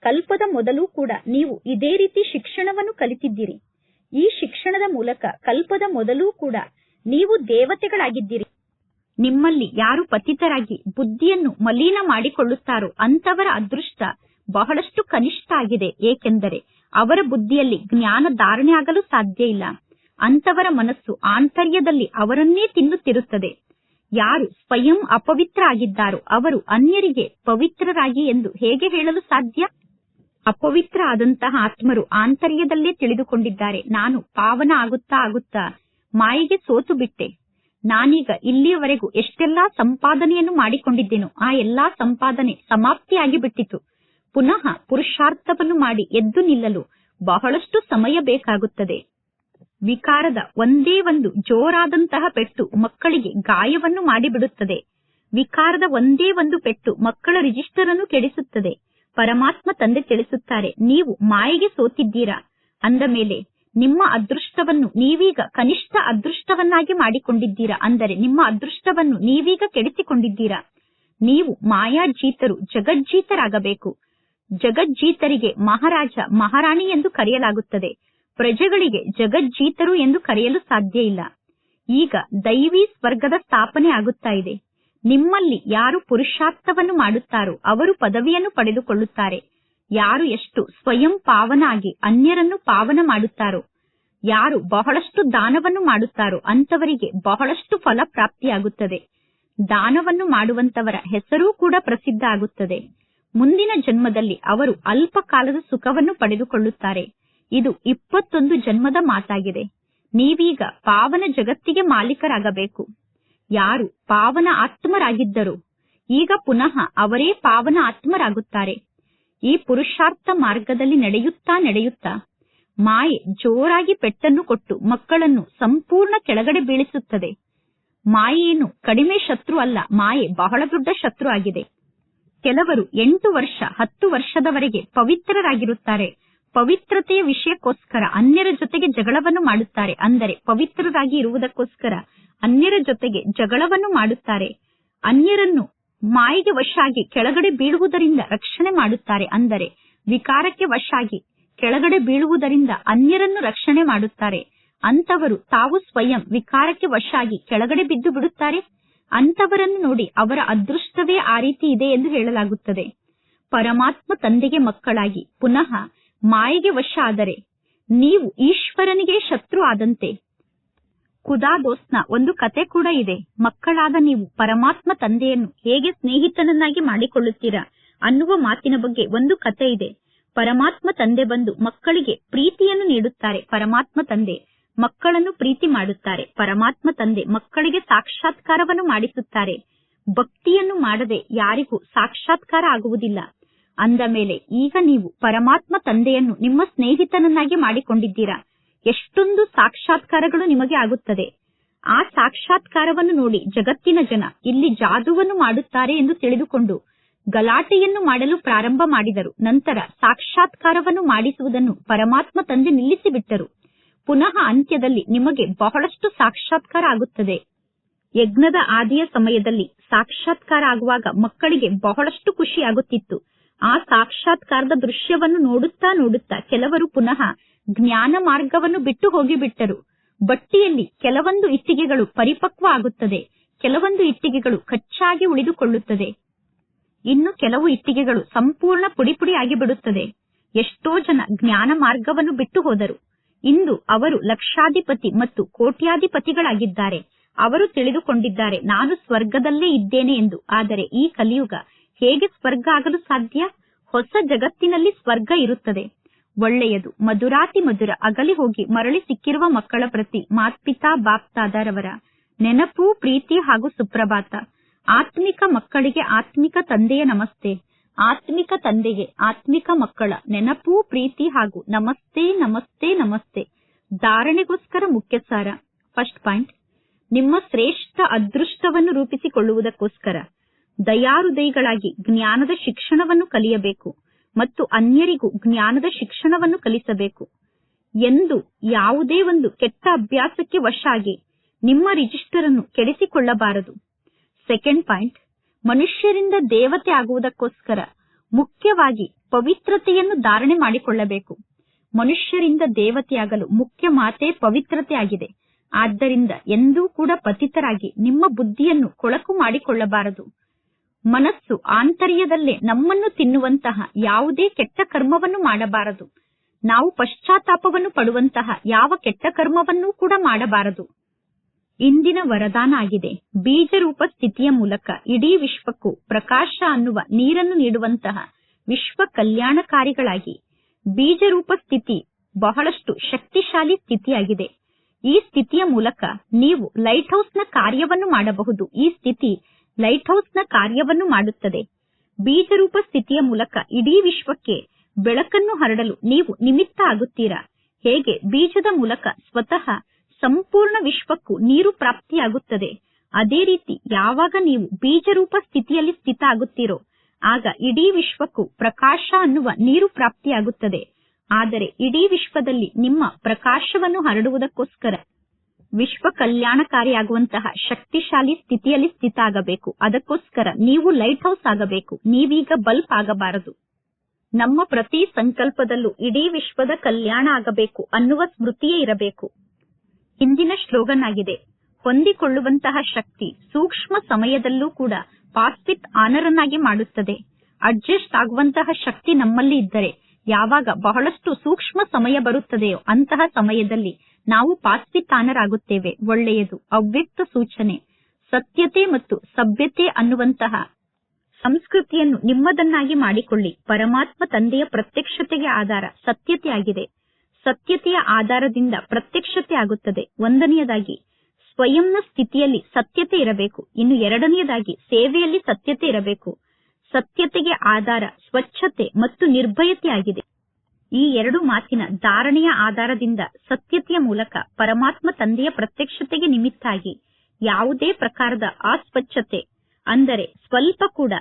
ಕಲ್ಪದ ಮೊದಲು ಕೂಡ ನೀವು ಇದೇ ರೀತಿ ಶಿಕ್ಷಣವನ್ನು ಕಲಿತಿದ್ದೀರಿ. ಈ ಶಿಕ್ಷಣದ ಮೂಲಕ ಕಲ್ಪದ ಮೊದಲು ಕೂಡ ನೀವು ದೇವತೆಗಳಾಗಿದ್ದೀರಿ. ನಿಮ್ಮಲ್ಲಿ ಯಾರು ಪತಿತರಾಗಿ ಬುದ್ಧಿಯನ್ನು ಮಲೀನ ಮಾಡಿಕೊಳ್ಳುತ್ತಾರೋ ಅಂತವರ ಅದೃಷ್ಟ ಬಹಳಷ್ಟು ಕನಿಷ್ಠ ಆಗಿದೆ. ಏಕೆಂದರೆ ಅವರ ಬುದ್ಧಿಯಲ್ಲಿ ಜ್ಞಾನ ಧಾರಣೆ ಆಗಲು ಸಾಧ್ಯ ಇಲ್ಲ. ಅಂತವರ ಮನಸ್ಸು ಆಂತರ್ಯದಲ್ಲಿ ಅವರನ್ನೇ ತಿನ್ನುತ್ತಿರುತ್ತದೆ. ಯಾರು ಸ್ವಯಂ ಅಪವಿತ್ರ ಆಗಿದ್ದಾರೋ ಅವರು ಅನ್ಯರಿಗೆ ಪವಿತ್ರರಾಗಿ ಎಂದು ಹೇಗೆ ಹೇಳಲು ಸಾಧ್ಯ? ಅಪವಿತ್ರ ಆದಂತಹ ಆತ್ಮರು ಆಂತರ್ಯದಲ್ಲೇ ತಿಳಿದುಕೊಂಡಿದ್ದಾರೆ. ನಾನು ಪಾವನ ಆಗುತ್ತಾ ಆಗುತ್ತಾ ಮಾಯಿಗೆ ಸೋತು ಬಿಟ್ಟೆ. ನಾನೀಗ ಇಲ್ಲಿಯವರೆಗೂ ಎಷ್ಟೆಲ್ಲಾ ಸಂಪಾದನೆಯನ್ನು ಮಾಡಿಕೊಂಡಿದ್ದೇನೋ ಆ ಎಲ್ಲಾ ಸಂಪಾದನೆ ಸಮಾಪ್ತಿಯಾಗಿ ಬಿಟ್ಟಿತು. ಪುನಃ ಪುರುಷಾರ್ಥವನ್ನು ಮಾಡಿ ಎದ್ದು ನಿಲ್ಲಲು ಬಹಳಷ್ಟು ಸಮಯ ಬೇಕಾಗುತ್ತದೆ. ವಿಕಾರದ ಒಂದೇ ಒಂದು ಜೋರಾದಂತಹ ಪೆಟ್ಟು ಮಕ್ಕಳಿಗೆ ಗಾಯವನ್ನು ಮಾಡಿಬಿಡುತ್ತದೆ. ವಿಕಾರದ ಒಂದೇ ಒಂದು ಪೆಟ್ಟು ಮಕ್ಕಳ ರಿಜಿಸ್ಟರ್ ಅನ್ನು ಕೆಡಿಸುತ್ತದೆ. ಪರಮಾತ್ಮ ತಂದೆ ತಿಳಿಸುತ್ತಾರೆ, ನೀವು ಮಾಯೆಗೆ ಸೋತಿದ್ದೀರಾ? ಅಂದ ಮೇಲೆ, ನಿಮ್ಮ ಅದೃಷ್ಟವನ್ನು ನೀವೀಗ ಕನಿಷ್ಠ ಅದೃಷ್ಟವನ್ನಾಗಿ ಮಾಡಿಕೊಂಡಿದ್ದೀರಾ? ಅಂದರೆ ನಿಮ್ಮ ಅದೃಷ್ಟವನ್ನು ನೀವೀಗ ಕೆಡಿಸಿಕೊಂಡಿದ್ದೀರಾ? ನೀವು ಮಾಯಾಜೀತರು, ಜಗಜ್ಜೀತರಾಗಬೇಕು. ಜಗಜ್ಜೀತರಿಗೆ ಮಹಾರಾಜ, ಮಹಾರಾಣಿ ಎಂದು ಕರೆಯಲಾಗುತ್ತದೆ. ಪ್ರಜೆಗಳಿಗೆ ಜಗಜ್ಜೀತರು ಎಂದು ಕರೆಯಲು ಸಾಧ್ಯ ಇಲ್ಲ. ಈಗ ದೈವಿ ಸ್ವರ್ಗದ ಸ್ಥಾಪನೆ ಆಗುತ್ತಾ ಇದೆ. ನಿಮ್ಮಲ್ಲಿ ಯಾರು ಪುರುಷಾರ್ಥವನ್ನು ಮಾಡುತ್ತಾರೋ ಅವರು ಪದವಿಯನ್ನು ಪಡೆದುಕೊಳ್ಳುತ್ತಾರೆ. ಯಾರು ಎಷ್ಟು ಸ್ವಯಂ ಪಾವನಾಗಿ ಅನ್ಯರನ್ನು ಪಾವನ ಮಾಡುತ್ತಾರೋ, ಯಾರು ಬಹಳಷ್ಟು ದಾನವನ್ನು ಮಾಡುತ್ತಾರೋ ಅಂತವರಿಗೆ ಬಹಳಷ್ಟು ಫಲ ಪ್ರಾಪ್ತಿಯಾಗುತ್ತದೆ. ದಾನವನ್ನು ಮಾಡುವಂತವರ ಹೆಸರೂ ಕೂಡ ಪ್ರಸಿದ್ಧ ಆಗುತ್ತದೆ. ಮುಂದಿನ ಜನ್ಮದಲ್ಲಿ ಅವರು ಅಲ್ಪ ಕಾಲದ ಸುಖವನ್ನು ಪಡೆದುಕೊಳ್ಳುತ್ತಾರೆ. ಇದು ಇಪ್ಪತ್ತೊಂದು ಜನ್ಮದ ಮಾತಾಗಿದೆ. ನೀವೀಗ ಪಾವನ ಜಗತ್ತಿಗೆ ಮಾಲೀಕರಾಗಬೇಕು. ಯಾರು ಪಾವನ ಆತ್ಮರಾಗಿದ್ದರು, ಈಗ ಪುನಃ ಅವರೇ ಪಾವನ ಆತ್ಮರಾಗುತ್ತಾರೆ. ಈ ಪುರುಷಾರ್ಥ ಮಾರ್ಗದಲ್ಲಿ ನಡೆಯುತ್ತಾ ನಡೆಯುತ್ತಾ ಮಾಯೆ ಜೋರಾಗಿ ಪೆಟ್ಟನ್ನು ಕೊಟ್ಟು ಮಕ್ಕಳನ್ನು ಸಂಪೂರ್ಣ ಕೆಳಗಡೆ ಬೀಳಿಸುತ್ತದೆ. ಮಾಯೇನು ಕಡಿಮೆ ಶತ್ರು ಅಲ್ಲ, ಮಾಯೆ ಬಹಳ ದೊಡ್ಡ ಶತ್ರು ಆಗಿದೆ. ಕೆಲವರು ಎಂಟು ವರ್ಷ, ಹತ್ತು ವರ್ಷದವರೆಗೆ ಪವಿತ್ರರಾಗಿರುತ್ತಾರೆ. ಪವಿತ್ರತೆಯ ವಿಷಯಕ್ಕೋಸ್ಕರ ಅನ್ಯರ ಜೊತೆಗೆ ಜಗಳವನ್ನು ಮಾಡುತ್ತಾರೆ. ಅಂದರೆ ಪವಿತ್ರರಾಗಿ ಇರುವುದಕ್ಕೋಸ್ಕರ ಅನ್ಯರ ಜೊತೆಗೆ ಜಗಳವನ್ನು ಮಾಡುತ್ತಾರೆ. ಅನ್ಯರನ್ನು ಮಾಯಿಗೆ ವಶಾಗಿ ಕೆಳಗಡೆ ಬೀಳುವುದರಿಂದ ರಕ್ಷಣೆ ಮಾಡುತ್ತಾರೆ. ಅಂದರೆ ವಿಕಾರಕ್ಕೆ ವಶಾಗಿ ಕೆಳಗಡೆ ಬೀಳುವುದರಿಂದ ಅನ್ಯರನ್ನು ರಕ್ಷಣೆ ಮಾಡುತ್ತಾರೆ. ಅಂತವರು ತಾವು ಸ್ವಯಂ ವಿಕಾರಕ್ಕೆ ವಶಾಗಿ ಕೆಳಗಡೆ ಬಿದ್ದು ಬಿಡುತ್ತಾರೆ. ಅಂತವರನ್ನು ನೋಡಿ ಅವರ ಅದೃಷ್ಟವೇ ಆ ರೀತಿ ಇದೆ ಎಂದು ಹೇಳಲಾಗುತ್ತದೆ. ಪರಮಾತ್ಮ ತಂದೆಗೆ ಮಕ್ಕಳಾಗಿ ಪುನಃ ಮಾಯೆಗೆ ವಶ ಆದರೆ ನೀವು ಈಶ್ವರನಿಗೆ ಶತ್ರು ಆದಂತೆ. ಕುದಾದೋಸ್ನ ಒಂದು ಕತೆ ಕೂಡ ಇದೆ. ಮಕ್ಕಳಾದ ನೀವು ಪರಮಾತ್ಮ ತಂದೆಯನ್ನು ಹೇಗೆ ಸ್ನೇಹಿತನನ್ನಾಗಿ ಮಾಡಿಕೊಳ್ಳುತ್ತೀರಾ ಅನ್ನುವ ಮಾತಿನ ಬಗ್ಗೆ ಒಂದು ಕತೆ ಇದೆ. ಪರಮಾತ್ಮ ತಂದೆ ಬಂದು ಮಕ್ಕಳಿಗೆ ಪ್ರೀತಿಯನ್ನು ನೀಡುತ್ತಾರೆ. ಪರಮಾತ್ಮ ತಂದೆ ಮಕ್ಕಳನ್ನು ಪ್ರೀತಿ ಮಾಡುತ್ತಾರೆ. ಪರಮಾತ್ಮ ತಂದೆ ಮಕ್ಕಳಿಗೆ ಸಾಕ್ಷಾತ್ಕಾರವನ್ನು ಮಾಡಿಸುತ್ತಾರೆ. ಭಕ್ತಿಯನ್ನು ಮಾಡದೆ ಯಾರಿಗೂ ಸಾಕ್ಷಾತ್ಕಾರ ಆಗುವುದಿಲ್ಲ. ಅಂದ ಮೇಲೆ, ಈಗ ನೀವು ಪರಮಾತ್ಮ ತಂದೆಯನ್ನು ನಿಮ್ಮ ಸ್ನೇಹಿತನನ್ನಾಗಿ ಮಾಡಿಕೊಂಡಿದ್ದೀರಾ? ಎಷ್ಟೊಂದು ಸಾಕ್ಷಾತ್ಕಾರಗಳು ನಿಮಗೆ ಆಗುತ್ತದೆ. ಆ ಸಾಕ್ಷಾತ್ಕಾರವನ್ನು ನೋಡಿ ಜಗತ್ತಿನ ಜನ ಇಲ್ಲಿ ಜಾದುವನ್ನು ಮಾಡುತ್ತಾರೆ ಎಂದು ತಿಳಿದುಕೊಂಡು ಗಲಾಟೆಯನ್ನು ಮಾಡಲು ಪ್ರಾರಂಭ ಮಾಡಿದರು. ನಂತರ ಸಾಕ್ಷಾತ್ಕಾರವನ್ನು ಮಾಡಿಸುವುದನ್ನು ಪರಮಾತ್ಮ ತಂದೆ ನಿಲ್ಲಿಸಿಬಿಟ್ಟರು. ಪುನಃ ಅಂತ್ಯದಲ್ಲಿ ನಿಮಗೆ ಬಹಳಷ್ಟು ಸಾಕ್ಷಾತ್ಕಾರ ಆಗುತ್ತದೆ. ಯಜ್ಞದ ಆದಿಯ ಸಮಯದಲ್ಲಿ ಸಾಕ್ಷಾತ್ಕಾರ ಆಗುವಾಗ ಮಕ್ಕಳಿಗೆ ಬಹಳಷ್ಟು ಖುಷಿ ಆಗುತ್ತಿತ್ತು. ಆ ಸಾಕ್ಷಾತ್ಕಾರದ ದೃಶ್ಯವನ್ನು ನೋಡುತ್ತಾ ನೋಡುತ್ತಾ ಕೆಲವರು ಪುನಃ ಜ್ಞಾನ ಮಾರ್ಗವನ್ನು ಬಿಟ್ಟು ಹೋಗಿಬಿಟ್ಟರು. ಬಟ್ಟಿಯಲ್ಲಿ ಕೆಲವೊಂದು ಇಟ್ಟಿಗೆಗಳು ಪರಿಪಕ್ವ ಆಗುತ್ತದೆ ಕೆಲವೊಂದು ಇಟ್ಟಿಗೆಗಳು ಕಚ್ಚಾಗಿ ಉಳಿದುಕೊಳ್ಳುತ್ತದೆ. ಇನ್ನು ಕೆಲವು ಇಟ್ಟಿಗೆಗಳು ಸಂಪೂರ್ಣ ಪುಡಿ ಪುಡಿ ಆಗಿಬಿಡುತ್ತದೆ. ಎಷ್ಟೋ ಜನ ಜ್ಞಾನ ಮಾರ್ಗವನ್ನು ಬಿಟ್ಟು ಹೋದರು. ಇಂದು ಅವರು ಲಕ್ಷಾಧಿಪತಿ ಮತ್ತು ಕೋಟ್ಯಾಧಿಪತಿಗಳಾಗಿದ್ದಾರೆ. ಅವರು ತಿಳಿದುಕೊಂಡಿದ್ದಾರೆ, ನಾನು ಸ್ವರ್ಗದಲ್ಲೇ ಇದ್ದೇನೆ ಎಂದು. ಆದರೆ ಈ ಕಲಿಯುಗ ಹೇಗೆ ಸ್ವರ್ಗ ಆಗಲು ಸಾಧ್ಯ? ಹೊಸ ಜಗತ್ತಿನಲ್ಲಿ ಸ್ವರ್ಗ ಇರುತ್ತದೆ. ಒಳ್ಳೆಯದು. ಮಧುರಾತಿ ಮಧುರ. ಅಗಲಿ ಹೋಗಿ ಮರಳಿ ಸಿಕ್ಕಿರುವ ಮಕ್ಕಳ ಪ್ರತಿ ಮಾತ್ಪಿತಾ ಬಾಪ್ತಾದರವರ. ನೆನಪು, ಪ್ರೀತಿ ಹಾಗೂ ಸುಪ್ರಭಾತ. ಆತ್ಮಿಕ ಮಕ್ಕಳಿಗೆ ಆತ್ಮಿಕ ತಂದೆಯ ನಮಸ್ತೆ. ಆತ್ಮಿಕ ತಂದೆಗೆ ಆತ್ಮಿಕ ಮಕ್ಕಳ. ನೆನಪು, ಪ್ರೀತಿ ಹಾಗೂ ನಮಸ್ತೆ ನಮಸ್ತೆ ನಮಸ್ತೆ. ಧಾರಣೆಗೋಸ್ಕರ ಮುಖ್ಯ ಸಾರ ಫಸ್ಟ್ ಪಾಯಿಂಟ್. ನಿಮ್ಮ ಶ್ರೇಷ್ಠ ಅದೃಷ್ಟವನ್ನು ರೂಪಿಸಿಕೊಳ್ಳುವುದಕ್ಕೋಸ್ಕರ. ದಯಾಹೃದಯಿಗಳಾಗಿ ಜ್ಞಾನದ ಶಿಕ್ಷಣವನ್ನು ಕಲಿಯಬೇಕು ಮತ್ತು ಅನ್ಯರಿಗೂ ಜ್ಞಾನದ ಶಿಕ್ಷಣವನ್ನು ಕಲಿಸಬೇಕು ಎಂದು ಯಾವುದೇ ಒಂದು ಕೆಟ್ಟ ಅಭ್ಯಾಸಕ್ಕೆ ವಶಾಗಿ ನಿಮ್ಮ ರಿಜಿಸ್ಟರ್ ಅನ್ನು ಕೆಡಿಸಿಕೊಳ್ಳಬಾರದು. ಸೆಕೆಂಡ್ ಪಾಯಿಂಟ್ ಮನುಷ್ಯರಿಂದ ದೇವತೆ ಆಗುವುದಕ್ಕೋಸ್ಕರ ಮುಖ್ಯವಾಗಿ ಪವಿತ್ರತೆಯನ್ನು ಧಾರಣೆ ಮಾಡಿಕೊಳ್ಳಬೇಕು. ಮನುಷ್ಯರಿಂದ ದೇವತೆಯಾಗಲು ಮುಖ್ಯ ಮಾತೆ ಪವಿತ್ರತೆ ಆಗಿದೆ. ಆದ್ದರಿಂದ ಎಂದೂ ಕೂಡ ಪತಿತರಾಗಿ ನಿಮ್ಮ ಬುದ್ಧಿಯನ್ನು ಕೊಳಕು ಮಾಡಿಕೊಳ್ಳಬಾರದು. ಮನಸ್ಸು ಆಂತರ್ಯದಲ್ಲೇ ನಮ್ಮನ್ನು ತಿನ್ನುವಂತಹ ಯಾವುದೇ ಕೆಟ್ಟ ಕರ್ಮವನ್ನು ಮಾಡಬಾರದು. ನಾವು ಪಶ್ಚಾತ್ತಾಪವನ್ನು ಪಡುವಂತಹ ಯಾವ ಕೆಟ್ಟ ಕರ್ಮವನ್ನೂ ಕೂಡ ಮಾಡಬಾರದು. ಇಂದಿನ ವರದಾನ ಆಗಿದೆ. ಬೀಜರೂಪ ಸ್ಥಿತಿಯ ಮೂಲಕ ಇಡೀ ವಿಶ್ವಕ್ಕೂ ಪ್ರಕಾಶ ಅನ್ನುವ ನೀರನ್ನು ನೀಡುವಂತಹ ವಿಶ್ವ ಕಲ್ಯಾಣಕಾರಿಗಳಾಗಿ ಬೀಜರೂಪ ಸ್ಥಿತಿ ಬಹಳಷ್ಟು ಶಕ್ತಿಶಾಲಿ ಸ್ಥಿತಿಯಾಗಿದೆ. ಈ ಸ್ಥಿತಿಯ ಮೂಲಕ ನೀವು ಲೈಟ್ ಹೌಸ್ನ ಕಾರ್ಯವನ್ನು ಮಾಡಬಹುದು. ಈ ಸ್ಥಿತಿ ಲೈಟ್ ಹೌಸ್ನ ಕಾರ್ಯವನ್ನು ಮಾಡುತ್ತದೆ. ಬೀಜರೂಪ ಸ್ಥಿತಿಯ ಮೂಲಕ ಇಡೀ ವಿಶ್ವಕ್ಕೆ ಬೆಳಕನ್ನು ಹರಡಲು ನೀವು ನಿಮಿತ್ತ ಆಗುತ್ತೀರಾ? ಹೇಗೆ ಬೀಜದ ಮೂಲಕ ಸ್ವತಃ ಸಂಪೂರ್ಣ ವಿಶ್ವಕ್ಕೂ ನೀರು ಪ್ರಾಪ್ತಿಯಾಗುತ್ತದೆ? ಅದೇ ರೀತಿ ಯಾವಾಗ ನೀವು ಬೀಜರೂಪ ಸ್ಥಿತಿಯಲ್ಲಿ ಸ್ಥಿತ ಆಗುತ್ತೀರೋ, ಆಗ ಇಡೀ ವಿಶ್ವಕ್ಕೂ ಪ್ರಕಾಶ ಅನ್ನುವ ನೀರು ಪ್ರಾಪ್ತಿಯಾಗುತ್ತದೆ. ಆದರೆ ಇಡೀ ವಿಶ್ವದಲ್ಲಿ ನಿಮ್ಮ ಪ್ರಕಾಶವನ್ನು ಹರಡುವುದಕ್ಕೋಸ್ಕರ ವಿಶ್ವ ಕಲ್ಯಾಣಕಾರಿಯಾಗುವಂತಹ ಶಕ್ತಿಶಾಲಿ ಸ್ಥಿತಿಯಲ್ಲಿ ಸ್ಥಿತ ಆಗಬೇಕು ಅದಕ್ಕೋಸ್ಕರ ನೀವು ಲೈಟ್ ಹೌಸ್ ಆಗಬೇಕು. ನೀವೀಗ ಬಲ್ಬ್ ಆಗಬಾರದು. ನಮ್ಮ ಪ್ರತಿ ಸಂಕಲ್ಪದಲ್ಲೂ ಇಡೀ ವಿಶ್ವದ ಕಲ್ಯಾಣ ಆಗಬೇಕು ಅನ್ನುವ ಸ್ಮೃತಿಯೇ ಇರಬೇಕು. ಹಿಂದಿನ ಶ್ಲೋಗನ್ ಆಗಿದೆ, ಹೊಂದಿಕೊಳ್ಳುವಂತಹ ಶಕ್ತಿ ಸೂಕ್ಷ್ಮ ಸಮಯದಲ್ಲೂ ಕೂಡ ಪಾಸ್ಪಿತ್ ಆನರನ್ನಾಗಿ ಮಾಡುತ್ತದೆ. ಅಡ್ಜಸ್ಟ್ ಆಗುವಂತಹ ಶಕ್ತಿ ನಮ್ಮಲ್ಲಿ ಇದ್ದರೆ ಯಾವಾಗ ಬಹಳಷ್ಟು ಸೂಕ್ಷ್ಮ ಸಮಯ ಬರುತ್ತದೆಯೋ ಅಂತಹ ಸಮಯದಲ್ಲಿ ನಾವು ಪಾಸ್ಪಿತಾನರಾಗುತ್ತೇವೆ ಒಳ್ಳೆಯದು. ಅವ್ಯಕ್ತ ಸೂಚನೆ. ಸತ್ಯತೆ ಮತ್ತು ಸಭ್ಯತೆ ಅನ್ನುವಂತಹ ಸಂಸ್ಕೃತಿಯನ್ನು ನಿಮ್ಮದನ್ನಾಗಿ ಮಾಡಿಕೊಳ್ಳಿ. ಪರಮಾತ್ಮ ತಂದೆಯ ಪ್ರತ್ಯಕ್ಷತೆಗೆ ಆಧಾರ ಸತ್ಯತೆಯಾಗಿದೆ ಸತ್ಯತೆಯ ಆಧಾರದಿಂದ ಪ್ರತ್ಯಕ್ಷತೆ ಆಗುತ್ತದೆ. ಒಂದನೆಯದಾಗಿ, ಸ್ವಯಂನ ಸ್ಥಿತಿಯಲ್ಲಿ ಸತ್ಯತೆ ಇರಬೇಕು. ಇನ್ನು ಎರಡನೆಯದಾಗಿ, ಸೇವೆಯಲ್ಲಿ ಸತ್ಯತೆ ಇರಬೇಕು. ಸತ್ಯತೆಗೆ ಆಧಾರ, ಸ್ವಚ್ಛತೆ ಮತ್ತು ನಿರ್ಭಯತೆ ಆಗಿದೆ. ಈ ಎರಡು ಮಾತಿನ ಧಾರಣೆಯ ಆಧಾರದಿಂದ ಸತ್ಯತೆಯ ಮೂಲಕ ಪರಮಾತ್ಮ ತಂದೆಯ ಪ್ರತ್ಯಕ್ಷತೆಗೆ ನಿಮಿತ್ತಾಗಿ ಯಾವುದೇ ಪ್ರಕಾರದ ಅಸ್ವಚ್ಛತೆ, ಅಂದರೆ ಸ್ವಲ್ಪ ಕೂಡ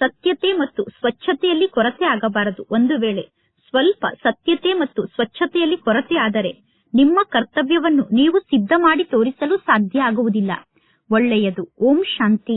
ಸತ್ಯತೆ ಮತ್ತು ಸ್ವಚ್ಛತೆಯಲ್ಲಿ ಕೊರತೆ ಆಗಬಾರದು. ಒಂದು ವೇಳೆ ಸ್ವಲ್ಪ ಸತ್ಯತೆ ಮತ್ತು ಸ್ವಚ್ಛತೆಯಲ್ಲಿ ಕೊರತೆ ಆದರೆ ನಿಮ್ಮ ಕರ್ತವ್ಯವನ್ನು ನೀವು ಸಿದ್ಧ ಮಾಡಿ ತೋರಿಸಲು ಸಾಧ್ಯ ಆಗುವುದಿಲ್ಲ. ಒಳ್ಳೆಯದು. ಓಂ ಶಾಂತಿ.